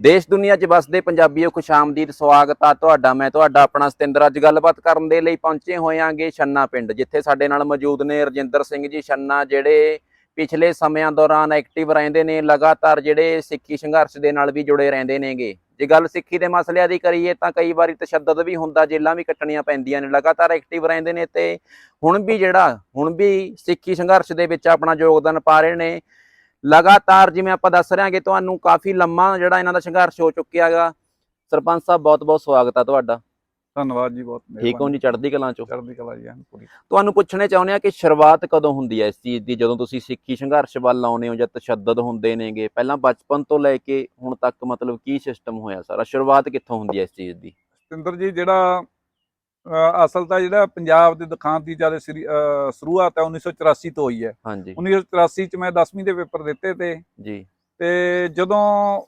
ਦੇਸ਼ ਦੁਨੀਆ 'ਚ ਵਸਦੇ ਪੰਜਾਬੀਓ ਖੁਸ਼ਾਮਦੀਦ ਸਵਾਗਤ ਆ ਤੁਹਾਡਾ, ਮੈਂ ਤੁਹਾਡਾ ਆਪਣਾ ਸਤਿੰਦਰ ਅੱਜ ਗੱਲਬਾਤ ਕਰਨ ਦੇ ਲਈ ਪਹੁੰਚੇ ਹੋਇਆਂਗੇ ਛੰਨਾ ਪਿੰਡ, ਜਿੱਥੇ ਸਾਡੇ ਨਾਲ ਮੌਜੂਦ ਨੇ ਰਜਿੰਦਰ ਸਿੰਘ ਜੀ ਛੰਨਾ, ਜਿਹੜੇ ਪਿਛਲੇ ਸਮਿਆਂ ਦੌਰਾਨ ਐਕਟਿਵ ਰਹਿੰਦੇ ਨੇ, ਲਗਾਤਾਰ ਜਿਹੜੇ ਸਿੱਖੀ ਸੰਘਰਸ਼ ਦੇ ਨਾਲ ਵੀ ਜੁੜੇ ਰਹਿੰਦੇ ਨੇਗੇ। ਜੇ ਗੱਲ ਸਿੱਖੀ ਦੇ ਮਸਲਿਆਂ ਦੀ ਕਰੀਏ ਤਾਂ ਕਈ ਵਾਰੀ ਤਸ਼ੱਦਦ ਵੀ ਹੁੰਦਾ ਜੇਲਾਂ ਵੀ ਕੱਟਣੀਆਂ ਪੈਂਦੀਆਂ ਨੇ, ਲਗਾਤਾਰ ਐਕਟਿਵ ਰਹਿੰਦੇ ਨੇ ਤੇ ਹੁਣ ਵੀ ਜਿਹੜਾ, ਹੁਣ ਵੀ ਸਿੱਖੀ ਸੰਘਰਸ਼ ਦੇ ਵਿੱਚ ਆਪਣਾ ਯੋਗਦਾਨ ਪਾ ਰਹੇ ਨੇ ਲਗਾਤਾਰ ਜਿਵੇਂ ਆਪਾਂ ਦੱਸ ਰਹੇ ਹਾਂਗੇ ਤੁਹਾਨੂੰ ਕਾਫੀ ਲੰਮਾ ਜਿਹੜਾ ਇਹਨਾਂ ਦਾ ਸੰਘਰਸ਼ ਹੋ ਚੁੱਕਿਆ ਹੈਗਾ। ਸਰਪੰਚ ਸਾਹਿਬ ਬਹੁਤ ਬਹੁਤ ਸਵਾਗਤ ਆ ਤੁਹਾਡਾ। ਧੰਨਵਾਦ ਜੀ ਬਹੁਤ ਠੀਕ ਹੋ ਜੀ ਚੜ੍ਹਦੀ ਕਲਾਂ ਚੋਂ? ਚੜ੍ਹਦੀ ਕਲਾ ਜੀ ਪੂਰੀ। ਤੁਹਾਨੂੰ ਪੁੱਛਣੇ ਚਾਹੁੰਦੇ ਆ ਕਿ ਸ਼ੁਰੂਆਤ ਕਦੋਂ ਹੁੰਦੀ ਹੈ ਇਸ ਚੀਜ਼ ਦੀ? ਜਦੋਂ ਤੁਸੀਂ ਸਿੱਖੀ ਸੰਘਰਸ਼ ਵੱਲ ਆਉਨੇ ਹੋ ਜਾਂ ਤਸ਼ੱਦਦ ਹੁੰਦੇ ਨੇਗੇ? ਪਹਿਲਾਂ ਬਚਪਨ ਤੋਂ ਲੈ ਕੇ ਹੁਣ ਤੱਕ ਮਤਲਬ ਕੀ ਸਿਸਟਮ ਹੋਇਆ ਸਾਰਾ? ਸ਼ੁਰੂਆਤ ਕਿੱਥੋਂ ਹੁੰਦੀ ਹੈ ਇਸ ਚੀਜ਼ ਦੀ? ਸਤਿੰਦਰ ਜੀ ਜਿਹੜਾ ਅਸਲ ਤਾਂ ਜਿਹੜਾ ਪੰਜਾਬ ਦੇ ਦੁਖਾਂਤ ਦੀ ਜ਼ਿਆਦਾ ਸ਼ੁਰੂਆਤ ਹੈ 1984 ਤੋਂ ਹੋਈ ਹੈ। ਹਾਂਜੀ। 1984 ਚ ਮੈਂ 10ਵੀਂ ਦੇ ਪੇਪਰ ਦਿੱਤੇ ਤੇ ਜੀ। ਤੇ ਜਦੋਂ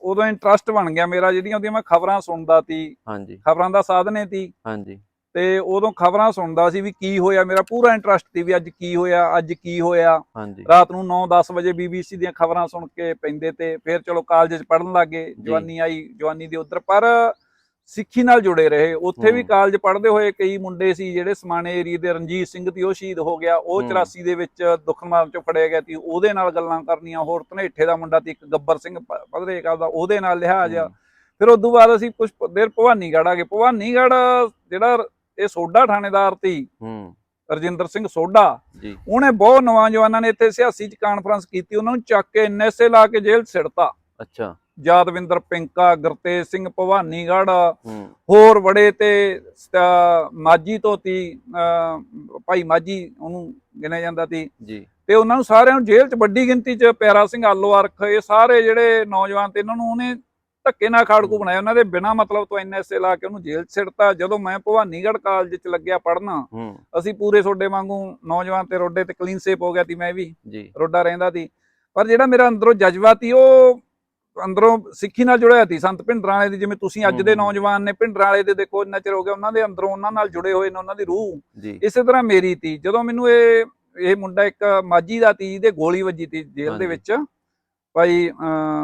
ਉਦੋਂ ਇੰਟਰਸਟ ਬਣ ਗਿਆ ਮੇਰਾ ਜਿਹੜੀਆਂ ਉਹਦੀਆਂ ਮੈਂ ਖਬਰਾਂ ਸੁਣਦਾ ਸੀ ਹਾਂਜੀ। ਖਬਰਾਂ ਦਾ ਸਾਧਨ ਸੀ। ਹਾਂਜੀ। ਤੇ ਉਦੋਂ ਖਬਰਾਂ ਸੁਣਦਾ ਸੀ ਵੀ ਕੀ ਹੋਇਆ ਮੇਰਾ ਪੂਰਾ ਇੰਟਰਸਟ ਸੀ ਵੀ ਅੱਜ ਕੀ ਹੋਇਆ ਅੱਜ ਕੀ ਹੋਇਆ। ਰਾਤ ਨੂੰ 9-10 ਵਜੇ ਬੀਬੀਸੀ ਦੀਆਂ ਖਬਰਾਂ ਸੁਣ ਕੇ ਪੈਂਦੇ ਤੇ ਫਿਰ ਚਲੋ ਕਾਲਜ 'ਚ ਪੜਨ ਲੱਗੇ ਜਵਾਨੀ ਆਈ ਜਵਾਨੀ ਦੇ ਉਧਰ। ਪਰ ਸਿੱਖੀ ਨਾਲ ਜੁੜੇ ਰਹੇ। ਉੱਥੇ ਵੀ। ਕਾਲਜ ਪੜ੍ਹਦੇ ਹੋਏ ਕਈ ਮੁੰਡੇ ਸੀ ਜਿਹੜੇ ਸਮਾਣੇ ਏਰੀਏ ਦੇ ਰਣਜੀਤ ਸਿੰਘ ਦੀ ਉਹ ਸ਼ਹੀਦ ਹੋ ਗਿਆ। ਉਹ ਹੂੰ। 84 ਦੇ ਵਿੱਚ ਦੁਖਮਾਰ ਚੋਂ ਫੜਿਆ ਗਿਆ ਸੀ। ਉਹਦੇ ਨਾਲ ਗੱਲਾਂ ਕਰਨੀਆਂ ਹੋਰ ਧਨੇਠੇ ਦਾ ਮੁੰਡਾ ਤੇ ਇੱਕ ਗੱਬਰ ਸਿੰਘ ਪਧਰੇ ਦਾ ਉਹਦੇ ਨਾਲ ਲਿਹਾਜ਼ ਆ। ਫਿਰ ਉਸ ਤੋਂ ਬਾਅਦ ਅਸੀਂ ਕੁਝ ਦੇਰ ਭਵਾਨੀਗੜ੍ਹ ਆ ਗਏ। ਭਵਾਨੀਗੜ੍ਹ ਜਿਹੜਾ ਇਹ ਸੋਡਾ ਥਾਣੇਦਾਰ ਸੀ ਰਜਿੰਦਰ ਸਿੰਘ ਸੋਡਾ ਜੀ। ਉਹਨੇ ਬਹੁਤ ਨੌਜਵਾਨਾਂ ਨੇ ਇੱਥੇ ਸਿਆਸੀ ਚ ਕਾਨਫਰੰਸ ਕੀਤੀ। ਉਹਨਾਂ ਨੂੰ ਚੱਕ ਕੇ ਐਨਐਸਏ ਲਾ ਕੇ ਜੇਲ੍ਹ ਸਿੜਤਾ ਅੱਛਾ। ਯਾਦਵਿੰਦਰ ਪਿੰਕਾ ਗੁਰਤੇਜ ਸਿੰਘ ਭਵਾਨੀਗੜ੍ਹ ਹੂੰ। ਹੋਰ ਬੜੇ ਤੇ ਸ- ਮਾਝੀ ਤੋਂ ਤੀ ਅਹ ਭਾਈ ਮਾਝੀ ਉਹਨੂੰ ਗਿਣਿਆ ਜਾਂਦਾ ਸੀ ਜੀ। ਤੇ ਉਹਨਾਂ ਨੂੰ ਸਾਰਿਆਂ ਨੂੰ ਜੇਲ੍ਹ 'ਚ ਵੱਡੀ ਗਿਣਤੀ 'ਚ ਪਿਆਰਾ ਸਿੰਘ ਆਲੋਆਰਖ ਇਹ ਸਾਰੇ ਜਿਹੜੇ ਨੌਜਵਾਨ ਤੇ ਇਹਨਾਂ ਨੂੰ ਉਹਨੇ ਧੱਕੇ ਨਾਲ ਖਾੜਕੂ ਬਣਾਇਆ। ਉਹਨਾਂ ਦੇ ਬਿਨਾਂ ਮਤਲਬ ਤੋਂ ਐਨਐਸਏ ਲਾ ਕੇ ਉਹਨੂੰ ਜੇਲ੍ਹ 'ਚ ਸਿੜਤਾ ਜਦੋਂ ਮੈਂ ਭਵਾਨੀਗੜ੍ਹ ਕਾਲਜ 'ਚ ਲੱਗਿਆ ਪੜ੍ਹਨਾ ਹੂੰ। ਅਸੀਂ ਪੂਰੇ ਤੁਹਾਡੇ ਵਾਂਗੂ ਨੌਜਵਾਨ ਤੇ ਰੋਡੇ ਤੇ ਕਲੀਨ ਸੇਪ ਹੋ ਗਿਆ ਸੀ ਮੈਂ ਵੀ ਰੋਡਾ ਰਹਿੰਦਾ ਸੀ ਪਰ ਜਿਹੜਾ ਮੇਰਾ ਅੰਦਰੋਂ ਜਜ਼ਬਾ ਸੀ ਉਹ ਅੰਦਰੋਂ ਸਿੱਖੀ ਨਾਲ ਜੁੜਿਆ ਸੀ ਸੰਤ ਭਿੰਡਰਾਂ ਵਾਲੇ ਦੀ ਜਿਵੇਂ ਤੁਸੀਂ ਅੱਜ ਦੇ। ਨੌਜਵਾਨ ਨੇ ਭਿੰਡਰਾਂ ਵਾਲੇ ਦੇ ਦੇਖੋ ਇੰਨਾ ਚਿਰ ਹੋ ਗਿਆ ਉਹਨਾਂ ਦੇ ਅੰਦਰੋਂ ਉਹਨਾਂ ਨਾਲ ਜੁੜੇ ਹੋਏ ਨੇ ਉਹਨਾਂ ਦੀ ਰੂਹ ਇਸੇ ਤਰ੍ਹਾਂ ਮੇਰੀ ਤੀ ਜਦੋਂ ਮੈਨੂੰ ਇਹ ਇਹ ਮੁੰਡਾ ਇੱਕ ਮਾਝੀ ਦਾ ਤੀ ਇਹਦੇ ਗੋਲੀ ਵੱਜੀ ਤੀ ਜੇਲ੍ਹ ਦੇ। ਵਿੱਚ ਭਾਈ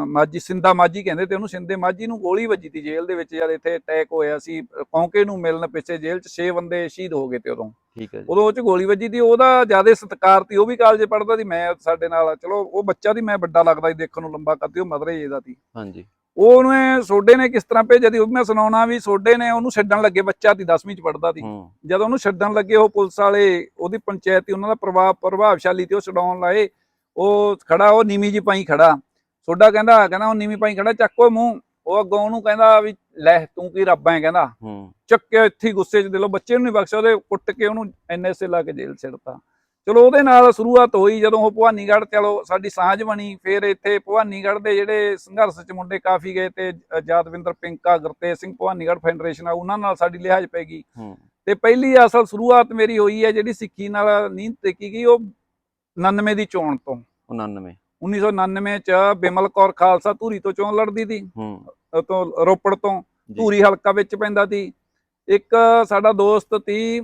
ਮਾਝੀ ਸਿੰਦਾ ਮਾਝੀ ਕਹਿੰਦੇ ਤੇ ਉਹਨੂੰ ਸਿੰਦੇ ਮਾਝੀ ਨੂੰ ਗੋਲੀ ਵੱਜੀ ਤੀ ਜੇਲ੍ਹ ਦੇ ਵਿੱਚ ਜਦ ਇੱਥੇ ਅਟੈਕ ਹੋਇਆ ਸੀ ਕੌਂਕੇ ਨੂੰ ਮਿਲਣ ਪਿੱਛੇ ਜੇਲ੍ਹ 'ਚ 6 ਬੰਦੇ ਸ਼ਹੀਦ ਹੋ ਗਏ ਤੇ ਉਦੋਂ। ਠੀਕ ਹੈ ਜੀ। ਉਦੋਂ ਉਹ ਚ ਗੋਲੀ ਵੱਜੀ ਤੀ ਉਹਦਾ ਜ਼ਿਆਦਾ ਸਤਿਕਾਰ ਤੀ ਉਹ ਵੀ ਕਾਲਜ ਪੜਦਾ ਸੀ ਮੈਂ ਸਾਡੇ ਨਾਲ ਚਲੋ ਉਹ ਬੱਚਾ ਦੀ ਮੈਂ ਵੱਡਾ ਲੱਗਦਾ ਸੀ ਦੇਖਣ ਨੂੰ ਲੰਬਾ ਕੱਦ ਉਹ ਮਦਰੇ ਜੇ ਦਾ ਸੀ ਹਾਂਜੀ। ਉਹਨੇ ਸੋਡੇ ਨੇ ਕਿਸ ਤਰ੍ਹਾਂ ਭੇਜਿਆ ਤੀ ਉਹ ਮੈਂ ਸੁਣਾਉਣਾ ਵੀ ਸੋਡੇ ਨੇ ਉਹਨੂੰ ਛੱਡਣ ਲੱਗੇ ਬੱਚਾ ਤੀ 10ਵੀਂ ਚ ਪੜਦਾ ਸੀ ਜਦੋਂ ਉਹਨੂੰ ਛੱਡਣ ਲੱਗੇ ਉਹ ਪੁਲਿਸ ਵਾਲੇ ਉਹਦੀ ਪੰਚਾਇਤ ਉਹਨਾਂ ਦਾ ਪ੍ਰਭਾਵ ਪ੍ਰਭਾਵਸ਼ਾਲੀ ਤੇ ਉਹ ਛਡਾਉਣ ਲਾਏ। ਉਹ ਖੜਾ ਉਹ ਨੀਵੀਂ ਜੀ ਪਾਈ ਖੜਾ। ਸੋਡਾ ਕਹਿੰਦਾ ਕਹਿੰਦਾ ਉਹ ਨੀਵੀਂ ਪਾਈ ਖੜਾ ਚੱਕੋ ਮੂੰਹ। ਉਹ ਅੱਗੋਂ ਉਹਨੂੰ ਕਹਿੰਦਾ ਵੀ ਲੈ ਤੂੰ ਕੀ ਰੱਬ ਐ ਕਹਿੰਦਾ। ਚੱਕਿਆ ਇੱਥੇ ਗੁੱਸੇ 'ਚ ਦਿਲੋਂ ਬੱਚੇ ਨੂੰ ਨਹੀਂ ਬਖਸ਼ਿਆ ਉਹਦੇ ਕੁੱਟ ਕੇ ਉਹਨੂੰ ਐਨਐਸਏ ਲਾ ਕੇ ਜੇਲ੍ਹ ਛੱਡਤਾ ਚਲੋ ਉਹਦੇ ਨਾਲ ਸ਼ੁਰੂਆਤ ਹੋਈ ਜਦੋਂ ਉਹ ਭਵਾਨੀਗੜ੍ਹ ਚਲੋ ਸਾਡੀ ਸਾਂਝ ਬਣੀ ਫਿਰ ਇੱਥੇ ਭਵਾਨੀਗੜ੍ਹ ਦੇ ਜਿਹੜੇ ਸੰਘਰਸ਼ 'ਚ ਮੁੰਡੇ ਕਾਫੀ ਗਏ ਤੇ ਜ- ਯਾਦਵਿੰਦਰ ਪਿੰਕਾ ਗੁਰਤੇਜ ਸਿੰਘ ਭਵਾਨੀਗੜ੍ਹ ਫੈਡਰੇਸ਼ਨ ਆ ਉਹਨਾਂ ਨਾਲ ਸਾਡੀ ਲਿਹਾਜ਼ ਪੈ ਗਈ। ਤੇ ਪਹਿਲੀ ਅਸਲ ਸ਼ੁਰੂਆਤ ਮੇਰੀ ਹੋਈ ਹੈ ਜਿਹੜੀ ਸਿੱਖੀ ਨਾਲ ਨੀਂਦ ਟੇਕੀ ਗਈ ਉਹ 99 ਦੀ ਚੋਣ ਤੋਂ। 99 1999 ਚ ਬਿਮਲ ਕੌਰ ਖਾਲਸਾ ਧੂਰੀ ਤੋਂ ਚੋਣ ਲੜਦੀ ਸੀ ਹੂੰ। ਤੋਂ ਰੋਪੜ ਤੋਂ। ਧੂਰੀ ਹਲਕਾ ਵਿੱਚ ਪੈਂਦਾ ਸੀ ਇੱਕ ਸਾਡਾ ਦੋਸਤ ਤੀ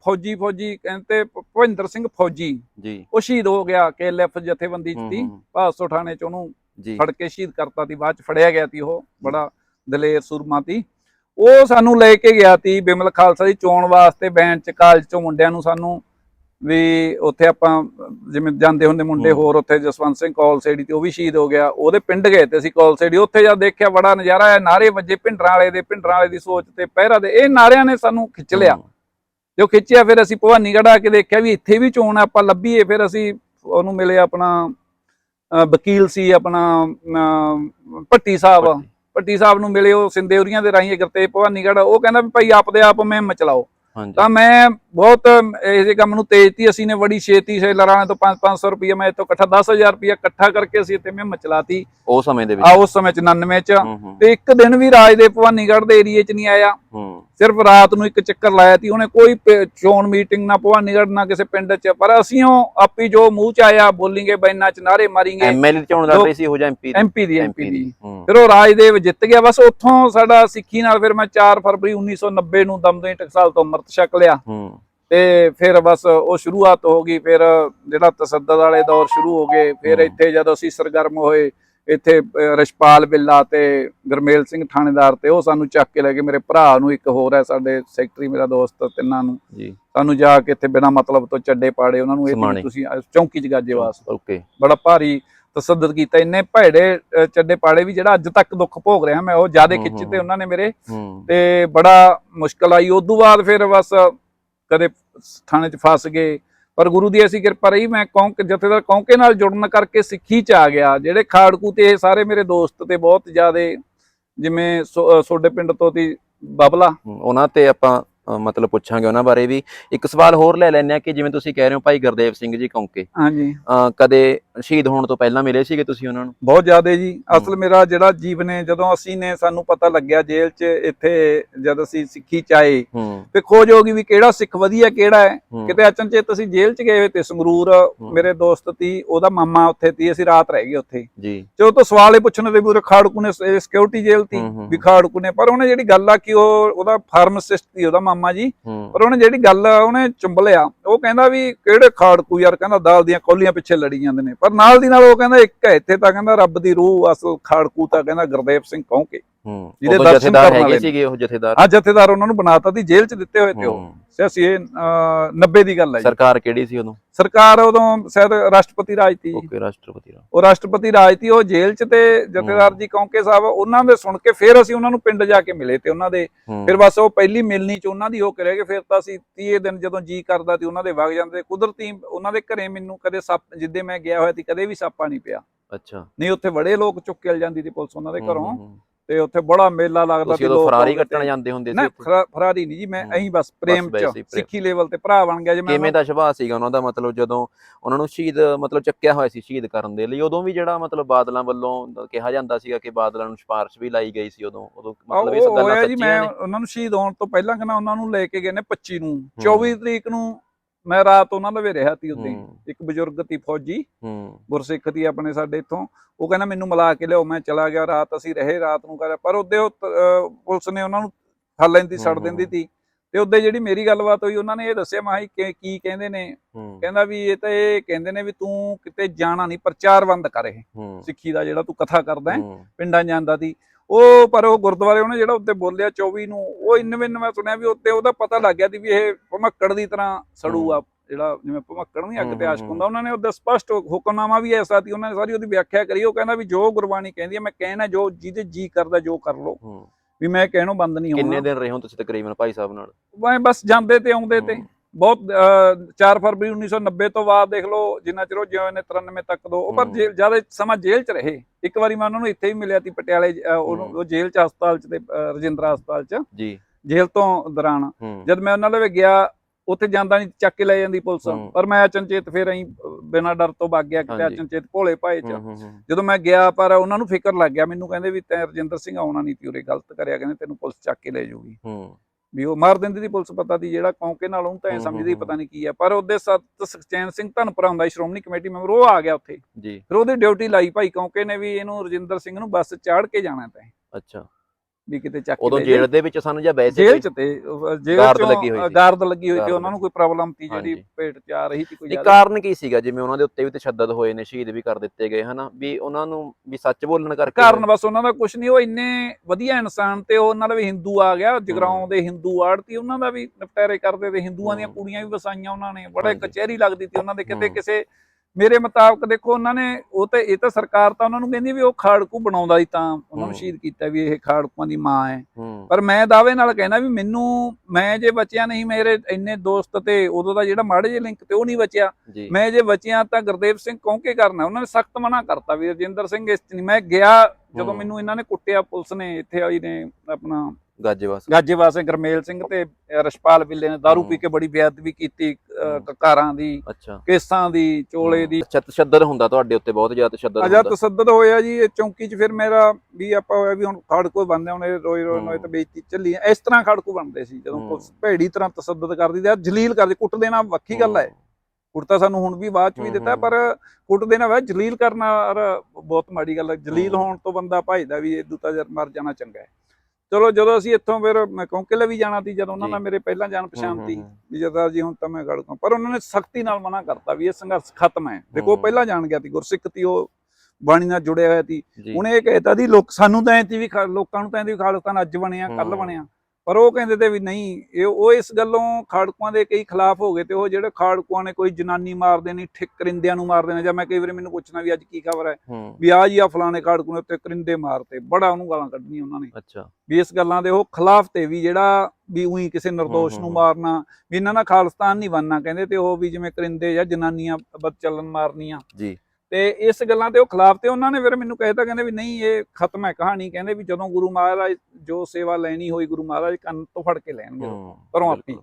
ਫੌਜੀ ਫੌਜੀ ਕਹਿੰਦੇ ਭ- ਭੁਪਿੰਦਰ ਸਿੰਘ ਫੌਜੀ। ਜੀ। ਉਹ ਸ਼ਹੀਦ ਹੋ ਗਿਆ ਕੇਐਲਐਫ ਜਥੇਬੰਦੀ ਚ ਹੂੰ, ਭਾਸੋ ਥਾਣੇ ਚ ਉਹਨੂੰ ਫੜ ਕੇ ਸ਼ਹੀਦ ਕਰਤਾ ਸੀ ਬਾਅਦ ਚ ਫੜਿਆ ਗਿਆ ਸੀ ਉਹ ਬੜਾ ਦਲੇਰ ਸੂਰਮਾ ਸੀ ਉਹ ਸਾਨੂੰ ਲੈ ਕੇ ਗਿਆ ਸੀ ਬਿਮਲ ਖਾਲਸਾ ਦੀ ਚੋਣ ਵਾਸਤੇ ਬੈਂਚ ਕਾਲਜ ਚੋਂ ਮੁੰਡਿਆਂ ਨੂੰ ਸਾਨੂੰ ਵੀ ਉੱਥੇ ਆਪਾਂ ਜਿਵੇਂ ਜਾਂਦੇ ਹੁੰਦੇ ਮੁੰਡੇ ਹੂੰ। ਹੋਰ ਉੱਥੇ ਜਸਵੰਤ ਸਿੰਘ ਕੌਲਸੇੜੀ ਤੇ ਉਹ ਵੀ ਸ਼ਹੀਦ ਹੋ ਗਿਆ। ਉਹਦੇ ਪਿੰਡ ਗਏ ਤੇ ਅਸੀਂ ਕੌਲਸੇੜੀ ਉੱਥੇ ਜਦ ਦੇਖਿਆ ਬੜਾ ਨਜ਼ਾਰਾ ਆਇਆ ਨਾਰੇ ਵੱਜੇ ਭਿੰਡਰਾਂ ਵਾਲੇ ਦੇ ਭਿੰਡਰਾਂ ਵਾਲੇ ਦੀ ਸੋਚ ਤੇ ਪਹਿਰਾ ਦੇ ਇਹ ਨਾਰਿਆਂ ਨੇ ਸਾਨੂੰ ਖਿੱਚ ਲਿਆ। ਹੂੰ, ਜੋ ਖਿੱਚਿਆ ਫਿਰ ਅਸੀਂ ਭਵਾਨੀਗੜ੍ਹ ਆ ਕੇ ਦੇਖਿਆ ਵੀ ਇੱਥੇ ਵੀ ਚੋਣ ਆਪਾਂ ਲੱਭੀਏ ਫਿਰ ਅਸੀਂ ਉਹਨੂੰ ਮਿਲੇ ਆਪਣਾ ਵਕੀਲ ਸੀ ਆਪਣਾ ਭੱਟੀ ਸਾਹਿਬ। ਭੱਟੀ। ਸਾਹਿਬ ਨੂੰ ਮਿਲੇ ਉਹ ਸਿੰਦੇਉਰੀਆਂ ਦੇ ਰਾਹੀਂ ਗੁਰਤੇਜ ਭਵਾਨੀਗੜ੍ਹ ਉਹ ਕਹਿੰਦਾ ਵੀ ਭਾਈ ਆਪਦੇ ਆਪ ਮੁਹਿੰਮ ਚਲਾਓ। ਤਾਂ ਮੈਂ ਬਹੁਤ ਜਿਹੇ ਕੰਮ ਨੂੰ ਤੇਜ਼ ਤੀ ਅਸੀਂ ਨੇ ਬੜੀ ਛੇਤੀ ਸੇਲਰਾਂ ਤੋਂ 5-500 ਰੁਪਏ ਮੈਂ ਇੱਥੋਂ ਇਕੱਠਾ 10000 ਰੁਪਏ ਇਕੱਠਾ ਕਰਕੇ ਅਸੀਂ ਇੱਥੇ ਮੁਹਿੰਮ ਚਲਾਤੀ। ਉਹ ਸਮੇਂ ਦੇ ਆ ਵਿੱਚ ਉਸ ਸਮੇਂ ਚ 99 ਚ। ਤੇ ਇੱਕ ਦਿਨ ਵੀ ਰਾਜ ਦੇ ਭਵਾਨੀਗੜ੍ਹ ਦੇ ਏਰੀਏ ਚ ਨਹੀਂ ਆਇਆ। ਸਿਰਫ ਰਾਤ ਨੂੰ ਇੱਕ ਚੱਕਰ ਲਾਇਆ ਤੀ ਉਹਨੇ ਕੋਈ ਚੋਣ ਮੀਟਿੰਗ ਨਾ ਭਵਾਨੀਗੜ੍ਹ ਨਾ ਕਿਸੇ ਪਿੰਡ 'ਚ। ਪਰ ਅਸੀਂ ਉਹ ਆਪੀ ਜੋ ਮੂੰਹ 'ਚ ਆਇਆ ਬੋਲਿੰਗੇ ਬੈਨਾਂ 'ਚ ਨਾਰੇ ਮਾਰੀਂਗੇ। ਐਮਐਲਏ ਚੋਣ ਲੜ ਰਹੀ ਸੀ ਹੋ ਜਾ ਐਮਪੀ ਐਮਪੀ ਦੀ ਐਮਪੀ ਦੀ। ਫਿਰ ਉਹ ਰਾਜਦੇਵ ਜਿੱਤ ਗਿਆ। ਬਸ ਉੱਥੋਂ ਸਾਡਾ ਸਿੱਖੀ ਨਾਲ ਫਿਰ ਮੈਂ 4 ਫਰਵਰੀ 1990 ਨੂੰ ਦਮਦਮੀ ਟਕਸਾਲ ਤੋਂ ਅੰਮ੍ਰਿਤ ਛਕ ਲਿਆ। ਤੇ ਫਿਰ ਬਸ ਉਹ ਸ਼ੁਰੂਆਤ ਹੋ ਗਈ। ਫਿਰ ਜਿਹੜਾ ਤਸੱਦਦ ਵਾਲੇ ਦੌਰ ਸ਼ੁਰੂ ਹੋ ਗਏ। ਫਿਰ। ਇੱਥੇ ਜਦੋਂ ਅਸੀਂ ਸਰਗਰਮ ਹੋਏ ਇੱਥੇ ਅਹ, ਰਛਪਾਲ ਬਿੱਲਾ ਤੇ ਗਰਮੇਲ ਸਿੰਘ ਥਾਣੇਦਾਰ ਤੇ ਉਹ ਸਾਨੂੰ ਚੱਕ ਕੇ ਲੈ ਕੇ ਮੇਰੇ ਭਰਾ ਨੂੰ ਇੱਕ ਹੋਰ ਹੈ ਸਾਡੇ ਸੈਕਟਰੀ ਮੇਰਾ ਦੋਸਤ ਤਿੰਨਾਂ ਨੂੰ। ਜੀ। ਸਾਨੂੰ ਜਾ ਕੇ ਇੱਥੇ ਬਿਨਾ ਮਤਲਬ ਤੋਂ ਚੱਡੇ ਪਾੜੇ ਉਹਨਾਂ ਨੂੰ। ਇਹ ਤੁਸੀਂ ਚੌਂਕੀ ਚ ਗਾਜੇਵਾਸ ਓਕੇ। ਬੜਾ ਭਾਰੀ ਤਸੱਦਦ ਕੀਤਾ। ਇੰਨੇ ਭੈੜੇ ਚੱਡੇ ਪਾੜੇ ਵੀ ਜਿਹੜਾ ਅੱਜ ਤੱਕ ਦੁੱਖ ਭੋਗ ਰਿਹਾ ਮੈਂ ਉਹ ਜਿਆਦੇ ਖਿੱਚੇ ਤੇ ਉਹਨਾਂ ਨੇ ਮੇਰੇ। ਤੇ ਬੜਾ ਮੁਸ਼ਕਲ ਆਈ। ਉਦੋਂ ਬਾਅਦ ਫਿਰ ਬਸ ਕਦੇ ਥਾਣੇ 'ਚ ਫਸ ਗਏ। ਪਰ ਗੁਰੂ ਦੀ ਐਸੀ ਕਿਰਪਾ ਰਹੀ ਮੈਂ ਕੌਂਕ ਜਥੇਦਾਰ ਕੌਂਕੇ ਨਾਲ ਜੁੜਨ ਕਰਕੇ ਸਿੱਖੀ 'ਚ ਆ ਗਿਆ। ਜਿਹੜੇ ਖਾੜਕੂ ਤੇ ਇਹ ਸਾਰੇ ਮੇਰੇ ਦੋਸਤ ਤੇ ਬਹੁਤ ਜ਼ਿਆਦੇ ਜਿਵੇਂ ਸੋਡੇ ਪਿੰਡ ਤੋਂ ਤੀ ਬਬਲਾ। ਉਹਨਾਂ ਤੇ ਆਪਾਂ ਮਤਲਬ ਪੁੱਛਾਂਗੇ ਉਹਨਾਂ ਬਾਰੇ ਵੀ। ਇੱਕ ਸਵਾਲ ਹੋਰ ਲੈ ਲੈਂਦੇ ਆ ਕਿ ਜਿਵੇਂ ਤੁਸੀਂ ਕਹਿ ਰਹੇ ਹੋ ਭਾਈ ਗੁਰਦੇਵ ਸਿੰਘ ਜੀ ਕੌਂਕੇ। ਹਾਂਜੀ। ਕਦੇ ਸ਼ਹੀਦ ਹੋਣ ਤੋਂ ਪਹਿਲਾਂ ਮਿਲੇ ਸੀਗੇ ਤੁਸੀਂ ਉਹਨਾਂ ਨੂੰ? ਬਹੁਤ ਜ਼ਿਆਦੇ ਜੀ। ਅਸਲ ਮੇਰਾ ਜਿਹੜਾ ਜੀਵਨ ਹੈ ਜਦੋਂ ਅਸੀਂ ਨੇ ਸਾਨੂੰ ਪਤਾ ਲੱਗਿਆ ਜੇਲ੍ਹ 'ਚ ਇੱਥੇ ਜਦ ਅਸੀਂ ਸਿੱਖੀ 'ਚ ਆਏ ਹੂੰ। ਤੇ ਖੋਜ ਹੋ ਗਈ ਵੀ ਕਿਹੜਾ ਸਿੱਖ ਵਧੀਆ ਕਿਹੜਾ ਹੈ? ਕਿਤੇ ਅਚਨਚੇਤ ਅਸੀਂ ਜੇਲ੍ਹ 'ਚ ਗਏ ਹੋਏ ਤੇ ਸੰਗਰੂਰ ਮੇਰੇ ਦੋਸਤ ਤੀ ਉਹਦਾ ਮਾਮਾ ਉੱਥੇ ਤੀ ਅਸੀਂ ਰਾਤ ਰਹਿ ਗਏ ਉੱਥੇ। ਜੀ। ਤੇ ਉਹ ਤੋਂ ਸਵਾਲ ਇਹ ਪੁੱਛਣ ਦੇ ਵੀ ਉਹ ਖਾੜਕੂ ਨੇ ਸਿਕਿਉਰਿਟੀ ਜੇਲ੍ਹ ਤੀ ਵੀ ਖਾੜਕੂ ਨੇ। ਪਰ ਉਹਨੇ ਜਿਹੜੀ ਗੱਲ ਆ ਕਿ ਉਹ ਉਹਦਾ ਫਾਰਮਾਸਿਸਟ ਤੀ ਉਹਦਾ ਮਾਮਾ ਜੀ। ਪਰ ਉਹਨੇ ਜਿਹੜੀ ਗੱਲ ਉਹਨੇ ਚੁੰਬ ਲਿਆ ਉਹ ਕਹਿੰਦਾ ਵੀ ਕਿਹੜੇ ਖਾੜਕੂ ਯਾਰ ਕਹਿੰਦਾ ਦਾਲ ਦੀਆਂ ਕੌਲੀਆਂ ਪਿੱਛੇ ਲੜੀ ਜਾਂਦੇ ਨੇ। ਪਰ ਨਾਲ ਦੀ ਨਾਲ ਉਹ ਕਹਿੰਦਾ ਇੱਕ ਹੈ ਇੱਥੇ ਤਾਂ ਕਹਿੰਦਾ ਰੱਬ ਦੀ ਰੂਹ ਅਸਲ ਖਾੜਕੂ ਤਾਂ ਕਹਿੰਦਾ ਗੁਰਦੇਵ ਸਿੰਘ ਕੌਂਕੇ ਹੂੰ ਜਿਹਦੇ ਦਰਸ਼ਨ ਕਰਨ ਵਾਲੇ ਸੀਗੇ ਉਹ ਜਥੇਦਾਰ। ਆ ਜਥੇਦਾਰ ਉਹਨਾਂ ਨੂੰ ਬਣਾਤਾ ਤੀ ਜੇਲ੍ਹ 'ਚ ਦਿੱਤੇ ਹੋਏ ਤੇ ਉਹ। ਇਹ 90 ਦੀ ਗੱਲ ਹੈ ਜੀ। ਸਰਕਾਰ ਕਿਹੜੀ ਸੀ ਉਦੋਂ? ਸਰਕਾਰ ਉਦੋਂ ਸ਼ਾਇਦ ਰਾਸ਼ਟਰਪਤੀ ਰਾਜ ਜੀ ਓਕੇ ਰਾਸ਼ਟਰਪਤੀ ਰਾਜ। ਉਹ ਰਾਸ਼ਟਰਪਤੀ ਰਾਜ ਤੀ ਉਹ ਜੇਲ੍ਹ 'ਚ ਤੇ ਜਥੇਦਾਰ ਜੀ ਕੌਂਕੇ ਸਾਹਿਬ ਉਹਨਾਂ ਦੇ ਸੁਣ ਕੇ ਫਿਰ ਅਸੀਂ ਉਹਨਾਂ ਨੂੰ ਪਿੰਡ ਜਾ ਕੇ ਮਿਲੇ ਤੇ ਉਹਨਾਂ ਦੇ ਫਿਰ ਬਸ ਉਹ ਪਹਿਲੀ ਮਿਲਣੀ 'ਚ ਉਹਨਾਂ ਦੀ ਹੋ ਕੇ ਰਹਿ ਗਏ ਫਿਰ ਤਾਂ ਅਸੀਂ 30 ਦਿਨ ਜਦੋਂ ਜੀ ਕਰਦਾ ਤੇ ਉਹਨਾਂ ਦੇ ਵਗ ਜਾਂਦੇ ਕੁਦਰਤੀ ਉਹਨਾਂ ਦੇ ਘਰੇ ਮੈਨੂੰ ਕਦੇ ਸੱਪ ਜਿੱਦੇ ਮੈਂ ਗਿਆ ਹੋਇਆ ਸੀ ਕਦੇ ਵੀ ਸੱਪਾ ਨਹੀਂ ਪਿਆ। ਅੱਛਾ। ਨਹੀਂ ਉੱਥੇ ਬੜੇ ਲੋਕ ਚੁੱਕ ਕੇ ਲੈ ਜਾਂਦੀ ਸੀ ਪੁਲਿਸ ਉਹਨਾਂ ਦੇ ਘਰੋਂ। ਤੇ ਉੱਥੇ ਬੜਾ ਮੇਲਾ ਲੱਗਦਾ ਸੀ ਲੋਕ ਫਰਾਰੀ ਕੱਟਣ ਜਾਂਦੇ ਹੁੰਦੇ ਸੀ ਨਾ ਫਰਾਰੀ ਨਹੀਂ ਜੀ ਮੈਂ। ਐਂ ਬਸ ਪ੍ਰੇਮ ਚ। ਸਿੱਖੀ ਲੈਵਲ ਤੇ ਭਰਾ ਬਣ ਗਿਆ ਜਿਵੇਂ ਕਿਵੇਂ ਦਾ ਸੁਭਾਅ ਸੀਗਾ ਉਹਨਾਂ ਦਾ ਮਤਲਬ ਜਦੋਂ ਉਹਨਾਂ ਨੂੰ ਸ਼ਹੀਦ ਮਤਲਬ ਚੱਕਿਆ ਹੋਇਆ ਸੀ ਸ਼ਹੀਦ ਕਰਨ ਦੇ ਲਈ ਉਦੋਂ ਵੀ ਜਿਹੜਾ ਮਤਲਬ ਬਾਦਲਾਂ ਵੱਲੋਂ ਕਿਹਾ ਜਾਂਦਾ ਸੀਗਾ ਕਿ ਬਾਦਲਾਂ ਨੂੰ ਸਿਫਾਰਿਸ਼ ਵੀ ਲਾਈ ਗਈ ਸੀ ਉਦੋਂ ਉਦੋਂ ਮਤਲਬ ਇਸ ਉਹ ਗੱਲਾਂ ਹੋਇਆ ਜੀ ਮੈਂ ਸੱਚੀਆਂ ਨੇ ਉਹਨਾਂ ਨੂੰ ਸ਼ਹੀਦ ਹੋਣ ਤੋਂ ਪਹਿਲਾਂ ਕਹਿੰਦਾ ਉਹਨਾਂ ਨੂੰ ਲੈ ਕੇ ਗਏ ਨੇ 25 ਨੂੰ 24 ਤਰੀਕ ਨੂੰ ਮੈਂ ਰਾਤ ਉਹਨਾਂ ਲਵੇ ਰਿਹਾ ਸੀ ਹੂੰ, ਇੱਕ ਬਜ਼ੁਰਗ ਤੀ ਫੌਜੀ ਹੂੰ। ਗੁਰਸਿੱਖ ਦੀ ਆਪਣੇ ਸਾਡੇ ਇੱਥੋਂ। ਉਹ ਕਹਿੰਦਾ ਮੈਨੂੰ ਮਿਲਾ ਕੇ ਲਿਓ ਮੈਂ ਚਲਾ ਗਿਆ ਰਾਤ ਅਸੀਂ ਰਹੇ ਰਾਤ ਨੂੰ ਕਰ ਪਰ ਉਹਦੇ ਉਹ ਤ- ਪੁਲਿਸ ਨੇ ਉਹਨਾਂ ਨੂੰ ਫੜ ਲੈਂਦੀ ਛੱਡ ਦਿੰਦੀ ਤੀ ਤੇ ਉਹਦੇ ਜਿਹੜੀ ਮੇਰੀ ਗੱਲਬਾਤ ਹੋਈ ਉਹਨਾਂ ਨੇ ਇਹ ਦੱਸਿਆ ਮਾਹੀ ਕਿ ਕੀ ਕਹਿੰਦੇ ਨੇ। ਕਹਿੰਦਾ ਵੀ ਇਹ ਤਾਂ ਇਹ ਕਹਿੰਦੇ ਨੇ ਵੀ ਤੂੰ ਕਿਤੇ ਜਾਣਾ ਨਹੀਂ ਪ੍ਰਚਾਰ ਬੰਦ ਕਰ ਇਹ। ਸਿੱਖੀ ਦਾ ਜਿਹੜਾ ਤੂੰ ਕਥਾ ਕਰਦਾ ਪਿੰਡਾਂ ਜਾਂਦਾ ਦੀ ਉਹ ਪਰ ਉਹ ਗੁਰਦੁਆਰੇ ਉਹਨੇ ਜਿਹੜਾ ਉੱਤੇ ਬੋਲਿਆ 24 ਨੂੰ ਉਹ ਇੰਨਵੇਂ ਮੈਂ ਸੁਣਿਆ ਵੀ ਉੱਤੇ ਉਹਦਾ ਪਤਾ ਲੱਗ ਗਿਆ ਸੀ ਵੀ ਇਹ ਭਮੱਕੜ ਦੀ ਤਰ੍ਹਾਂ ਸੜੂ ਆ ਜਿਹੜਾ ਜਿਵੇਂ ਭਮੱਕੜ ਨਹੀਂ ਅੱਗ ਤੇ ਆਸ਼ਕ ਹੁੰਦਾ ਉਹਨਾਂ ਨੇ ਉਹਦਾ ਸਪਸ਼ਟ ਹੁਕਮਨਾਮਾ ਵੀ ਐਸਾ ਸੀ ਉਹਨਾਂ ਨੇ ਸਾਰੀ ਉਹਦੀ ਵਿਆਖਿਆ ਕਰੀ ਉਹ ਕਹਿੰਦਾ ਵੀ ਜੋ ਗੁਰਬਾਣੀ ਕਹਿੰਦੀ ਹੈ ਮੈਂ ਕਹਿਣਾ ਜੋ ਜਿਹਦੇ ਜੀ ਕਰਦਾ ਜੋ ਕਰ ਲੋ ਵੀ ਮੈਂ ਕਹਿਣੋਂ ਬੰਦ ਨਹੀਂ ਕਿੰਨੇ ਹੋਣਾ। ਦਿਨ ਰਹੇ ਹੋ ਤੁਸੀਂ ਤਕਰੀਬਨ ਭਾਈ ਸਾਹਿਬ ਨਾਲ? ਮੈਂ ਬਸ ਜਾਂਦੇ ਤੇ ਆਉਂਦੇ ਤੇ। ਬਹੁਤ ਅਹ, 4 ਫਰਵਰੀ 1990 ਤੋਂ ਬਾਅਦ ਦੇਖ ਲਓ ਜਿੰਨਾ ਚਿਰ ਉਹ ਜਿਉਂ ਨੇ 93 ਤੱਕ ਦੋ ਉਹ ਪਰ। ਜੇਲ੍ਹ ਜ਼ਿਆਦਾ ਸਮਾਂ ਜੇਲ੍ਹ 'ਚ ਰਹੇ। ਇੱਕ ਵਾਰੀ ਮੈਂ ਉਹਨਾਂ ਨੂੰ ਇੱਥੇ ਹੀ ਮਿਲਿਆ ਸੀ ਪਟਿਆਲੇ ਅਹ, ਉਹਨੂੰ। ਉਹ ਜੇਲ੍ਹ 'ਚ ਹਸਪਤਾਲ 'ਚ ਤੇ ਅਹ, ਰਜਿੰਦਰਾ ਹਸਪਤਾਲ 'ਚ। ਜੀ। ਜੇਲ੍ਹ ਤੋਂ ਦੌਰਾਨ। ਜਦ ਮੈਂ ਉਹਨਾਂ ਲਵੇ ਗਿਆ ਉੱਥੇ ਜਾਂਦਾ ਨਹੀਂ ਚੱਕ ਕੇ ਲੈ ਜਾਂਦੀ ਪੁਲਿਸ। ਪਰ ਮੈਂ ਅਚਨਚੇਤ ਫਿਰ ਐਂ ਬਿਨਾਂ ਡਰ ਤੋਂ ਵਗ ਗਿਆ ਕਿਤੇ। ਅਚਨਚੇਤ ਭੋਲੇ ਭਾਏ 'ਚ। ਜਦੋਂ ਮੈਂ ਗਿਆ ਪਰ ਉਹਨਾਂ ਨੂੰ ਫਿਕਰ ਲੱਗ ਗਿਆ। ਮੈਨੂੰ ਕਹਿੰਦੇ ਵੀ ਤੈਂ ਰਜਿੰਦਰ ਸਿੰਘ ਆਉਣਾ ਨਹੀਂ ਤੀ ਉਰੇ ਗਲਤ ਕਰਿਆ ਕਹਿੰਦੇ ਤੈਨੂੰ ਪੁਲਿਸ ਚੱਕ ਕੇ ਲੈ ਜਾਊਗੀ। ਹੂੰ। ਵੀ ਉਹ ਮਾਰ ਦਿੰਦੀ ਦੀ ਪੁਲਿਸ ਪਤਾ ਦੀ ਜਿਹੜਾ ਕੌਂਕੇ ਨਾਲ ਉਹਨੂੰ ਤਾਂ ਐਂ ਸਮਝਦੀ ਪਤਾ ਨਹੀਂ ਕੀ ਆ। ਪਰ ਉਹਦੇ ਸਤ ਸੁਖਚੈਨ ਸਿੰਘ ਧਨਪੁਰਾ ਹੁੰਦਾ ਸ਼੍ਰੋਮਣੀ ਕਮੇਟੀ ਮੈਂਬਰ ਉਹ ਆ ਗਿਆ ਉੱਥੇ। ਜੀ। ਫਿਰ ਉਹਦੀ ਡਿਊਟੀ ਲਾਈ ਭਾਈ ਕੌਂਕੇ ਨੇ ਵੀ ਇਹਨੂੰ ਰਜਿੰਦਰ ਸਿੰਘ ਨੂੰ ਬੱਸ ਚਾੜ ਕੇ ਜਾਣਾ ਤੈਂ ਅੱਛਾ। ਵੀ ਕਿਤੇ ਚੱਕ ਕੇ ਉਦੋਂ ਜੇਲ੍ਹ ਦੇ ਵਿੱਚ ਸਾਨੂੰ ਜਾਂ ਵੈਸੇ ਜੇਲ੍ਹ ਚ ਤੇ ਜੇਲ੍ਹ ਚੋਂ, ਲੱਗੀ ਹੋਈ ਸੀ। ਗਾਰਡ ਲੱਗੀ ਹੋਈ ਸੀ ਉਹਨਾਂ ਨੂੰ ਕੋਈ ਪ੍ਰੋਬਲਮ ਤੀ ਜਿਹੜੀ। ਪੇਟ ਚ ਆ ਰਹੀ ਸੀ ਕੋਈ ਜ਼ਿਆਦਾ ਕਾਰਨ ਕੀ ਸੀਗਾ ਜਿਵੇਂ ਉਹਨਾਂ ਦੇ ਉੱਤੇ ਵੀ ਤਸ਼ੱਦਦ ਹੋਏ ਨੇ ਸ਼ਹੀਦ ਵੀ ਕਰ ਦਿੱਤੇ ਗਏ ਹਨਾ ਵੀ ਉਹਨਾਂ ਨੂੰ ਵੀ ਸੱਚ ਬੋਲਣ ਕਰਕੇ ਕਾਰਨ ਬਸ ਉਹਨਾਂ ਦਾ ਕੁਝ ਨਹੀਂ ਉਹ ਇੰਨੇ ਵਧੀਆ ਇਨਸਾਨ ਤੇ ਉਹ ਉਹਨਾਂ ਦਾ ਵੀ ਹਿੰਦੂ ਆ ਗਿਆ ਜਗਰਾਉਂ ਦੇ ਹਿੰਦੂ ਆੜਤੀ ਉਹਨਾਂ ਦਾ ਵੀ ਨਿਪਟਾਰੇ ਕਰਦੇ ਤੇ ਹਿੰਦੂਆਂ ਦੀਆਂ। ਕੁੜੀਆਂ ਵੀ ਵਸਾਈਆਂ ਉਹਨਾਂ ਨੇ ਬੜੇ। ਕਚਹਿਰੀ ਲੱਗਦੀ ਸੀ ਉਹਨਾਂ ਦੇ ਕਿਤੇ। ਕਿਸੇ ਮੇਰੇ ਮੁਤਾਬਕ ਦੇਖੋ ਉਹਨਾਂ ਨੇ ਉਹ ਤੇ ਇਹ ਤਾਂ ਸਰਕਾਰ ਤਾਂ ਉਹਨਾਂ ਨੂੰ ਕਹਿੰਦੀ ਵੀ ਉਹ ਖਾੜਕੂ ਬਣਾਉਂਦਾ ਸੀ ਤਾਂ ਉਹਨਾਂ ਨੂੰ ਹੂੰ। ਸ਼ਹੀਦ ਕੀਤਾ ਵੀ ਇਹ ਖਾੜਕੂਆਂ ਦੀ ਮਾਂ ਹੈ ਹੂੰ ਪਰ ਮੈਂ ਦਾਅਵੇ ਨਾਲ ਕਹਿਣਾ ਵੀ ਮੈਨੂੰ ਮੈਂ ਜੇ ਬਚਿਆ ਨਹੀਂ ਮੇਰੇ ਇੰਨੇ ਦੋਸਤ ਤੇ ਉਦੋਂ ਦਾ ਜਿਹੜਾ ਮਾੜੇ ਜਿਹੇ ਲਿੰਕ ਤੇ ਉਹ ਨਹੀਂ ਬਚਿਆ ਮੈਂ ਜੇ ਬਚਿਆ ਤਾਂ ਗੁਰਦੇਵ ਸਿੰਘ ਕੌਂਕੇ ਕਰਨਾ ਉਹਨਾਂ ਨੇ ਸਖਤ ਮਨਾ ਕਰਤਾ ਵੀ ਰਜਿੰਦਰ ਸਿੰਘ ਇਸ 'ਚ ਨਹੀਂ ਮੈਂ ਗਿਆ ਜਦੋਂ ਹੂੰ। ਮੈਨੂੰ ਇਹਨਾਂ ਨੇ ਕੁੱਟਿਆ ਪੁਲਿਸ ਨੇ ਇੱਥੇ ਆਈ ਨੇ ਆਪਣਾ ਗਾਜੇਵਾਸ ਗਾਜੇਵਾਸੇ ਗਰਮੇਲ ਸਿੰਘ ਤੇ ਅਹ, ਰਛਪਾਲ ਬਿੱਲੇ ਨੇ ਹੂੰ। ਪੀ ਕੇ ਬੜੀ ਬੇਅਦਬੀ ਕੀਤੀ। ਕਕਾਰਾਂ ਦੀ ਕੇਸਾਂ ਦੀ ਚੋਲੇ ਦੀ ਤਸ਼ੱਦਦ ਹੁੰਦਾ ਤੁਹਾਡੇ ਉੱਤੇ ਬਹੁਤ ਜ਼ਿਆਦਾ ਤਸ਼ੱਦਦ ਅਜਾ ਤਸੱਦਦ ਹੋਇਆ ਜੀ ਇਹ ਚੌਂਕੀ 'ਚ ਫਿਰ ਮੇਰਾ ਵੀ ਆਪਾਂ ਹੋਇਆ ਵੀ ਹੁਣ ਖੜਕੂ ਬੰਦੇ ਹੁਣ ਰੋਈ ਰੋਈ ਨੋਏ। ਤੇ ਬੇਇੱਜ਼ਤੀ ਚੱਲੀ। ਇਸ ਤਰ੍ਹਾਂ ਖੜਕੂ ਬਣਦੇ ਸੀ ਜਦੋਂ। ਪੁਲਿਸ ਭੇੜੀ ਤਰ੍ਹਾਂ ਤਸੱਦਦ ਕਰਦੀ ਤੇ ਜਲੀਲ ਕਰਦੀ ਕੁੱਟ ਦੇਣਾ ਵੱਖੀ ਗੱਲ ਹੈ ਕੁੱਟ ਤਾਂ ਸਾਨੂੰ ਹੁਣ ਵੀ ਬਾਅਦ ਚ ਵੀ ਦਿੱਤਾ। ਪਰ ਕੁੱਟ ਦੇਣਾ ਵਾ ਜਲੀਲ ਕਰਨਾ ਬਹੁਤ ਮਾੜੀ ਗੱਲ ਹੈ ਜਲੀਲ। ਹੋਣ ਤੋਂ ਬੰਦਾ ਭਜਦਾ ਵੀ ਇਹ ਦੂਤਾ ਜਰ ਮਰ ਜਾਣਾ ਚੰਗਾ ਹੈ ਚਲੋ ਜਦੋਂ ਅਸੀਂ ਇੱਥੋਂ ਫਿਰ ਮੈਂ ਕੌਂਕਲੇ ਵੀ ਜਾਣਾ ਸੀ ਜਦੋਂ ਉਹਨਾਂ। ਨਾਲ ਮੇਰੇ ਪਹਿਲਾਂ ਜਾਣ ਪਛਾਣ ਸੀ। ਵੀ ਜਰਦਾਰ ਜੀ ਹੁਣ ਤਾਂ ਮੈਂ ਗੜਕਾਂ ਪਰ ਉਹਨਾਂ ਨੇ ਸਖਤੀ ਨਾਲ ਮਨਾ ਕਰਤਾ ਵੀ ਇਹ ਸੰਘਰਸ਼ ਖਤਮ ਹੈ ਦੇਖੋ। ਪਹਿਲਾਂ ਜਾਣ ਗਿਆ ਸੀ ਗੁਰਸਿੱਖ ਤੀ ਉਹ ਬਾਣੀ ਨਾਲ ਜੁੜਿਆ ਹੋਇਆ ਸੀ ਉਹਨੇ ਇਹ ਕਹਿਤਾ ਦੀ ਲੋਕ ਸਾਨੂੰ ਤਾਂ ਐਂ ਤੀ ਵੀ ਲੋਕਾਂ ਨੂੰ ਤਾਂ ਐਂ ਵੀ ਖਾਲਿਸਤਾਨ ਅੱਜ ਬਣਿਆ ਕੱਲ। ਬਣਿਆ ਪਰ ਉਹ ਕਹਿੰਦੇ ਤੇ ਵੀ ਨਹੀਂ ਇਹ ਉਹ ਇਸ ਗੱਲੋਂ ਖਾੜਕੂਆਂ ਦੇ ਕਈ ਖਿਲਾਫ ਹੋ ਗਏ ਤੇ ਉਹ ਜਿਹੜੇ ਖਾੜਕੂਆਂ ਨੇ ਕੋਈ ਜਨਾਨੀ ਮਾਰਦੇ ਨਹੀਂ ਠਿਕ ਕਰਿੰਦਿਆਂ ਨੂੰ ਮਾਰਦੇ ਨੇ ਜਾਂ ਮੈਂ ਕਈ ਵਾਰੀ ਮੈਨੂੰ ਪੁੱਛਣਾ ਵੀ ਅੱਜ ਕੀ ਖਬਰ ਹੈ ਵੀ ਆ ਜੀ ਆ ਫਲਾਣੇ ਖਾੜਕੂ ਨੇ ਉੱਤੇ ਕਰਿੰਦੇ ਮਾਰਤੇ ਬੜਾ ਉਹਨੂੰ ਗਾਲਾਂ ਕੱਢਣੀਆਂ ਉਹਨਾਂ ਨੇ। ਅੱਛਾ। ਵੀ ਇਸ ਗੱਲਾਂ ਦੇ ਉਹ ਖਿਲਾਫ ਤੇ ਵੀ ਜਿਹੜਾ ਵੀ ਉਹੀ ਕਿਸੇ ਨਿਰਦੋਸ਼ ਨੂੰ। ਮਾਰਨਾ ਵੀ ਇਹਨਾਂ ਨਾਲ ਖਾਲਿਸਤਾਨ ਨਹੀਂ ਬਣਨਾ ਕਹਿੰਦੇ ਤੇ ਉਹ ਵੀ ਜਿਵੇਂ ਕਰਿੰਦੇ ਜਾਂ ਜਨਾਨੀਆਂ ਬਦ ਚੱਲਣ ਮਾਰਨੀਆਂ। ਜੀ। ਤੇ ਇਸ ਗੱਲਾਂ ਤੇ ਉਹ ਖਿਲਾਫ ਤੇ ਉਹਨਾਂ ਨੇ ਫਿਰ ਮੈਨੂੰ ਕਹਿਤਾ ਕਹਿੰਦੇ ਵੀ ਨਹੀਂ ਇਹ ਖਤਮ ਹੈ ਕਹਾਣੀ। ਕਹਿੰਦੇ ਵੀ ਜਦੋਂ ਗੁਰੂ ਮਹਾਰਾਜ ਜੋ ਸੇਵਾ ਲੈਣੀ ਹੋਈ ਗੁਰੂ ਮਹਾਰਾਜ ਕੰਨ ਤੋਂ ਫੜ ਕੇ ਲੈਣਗੇ ਘਰੋਂ ਆਪੀ।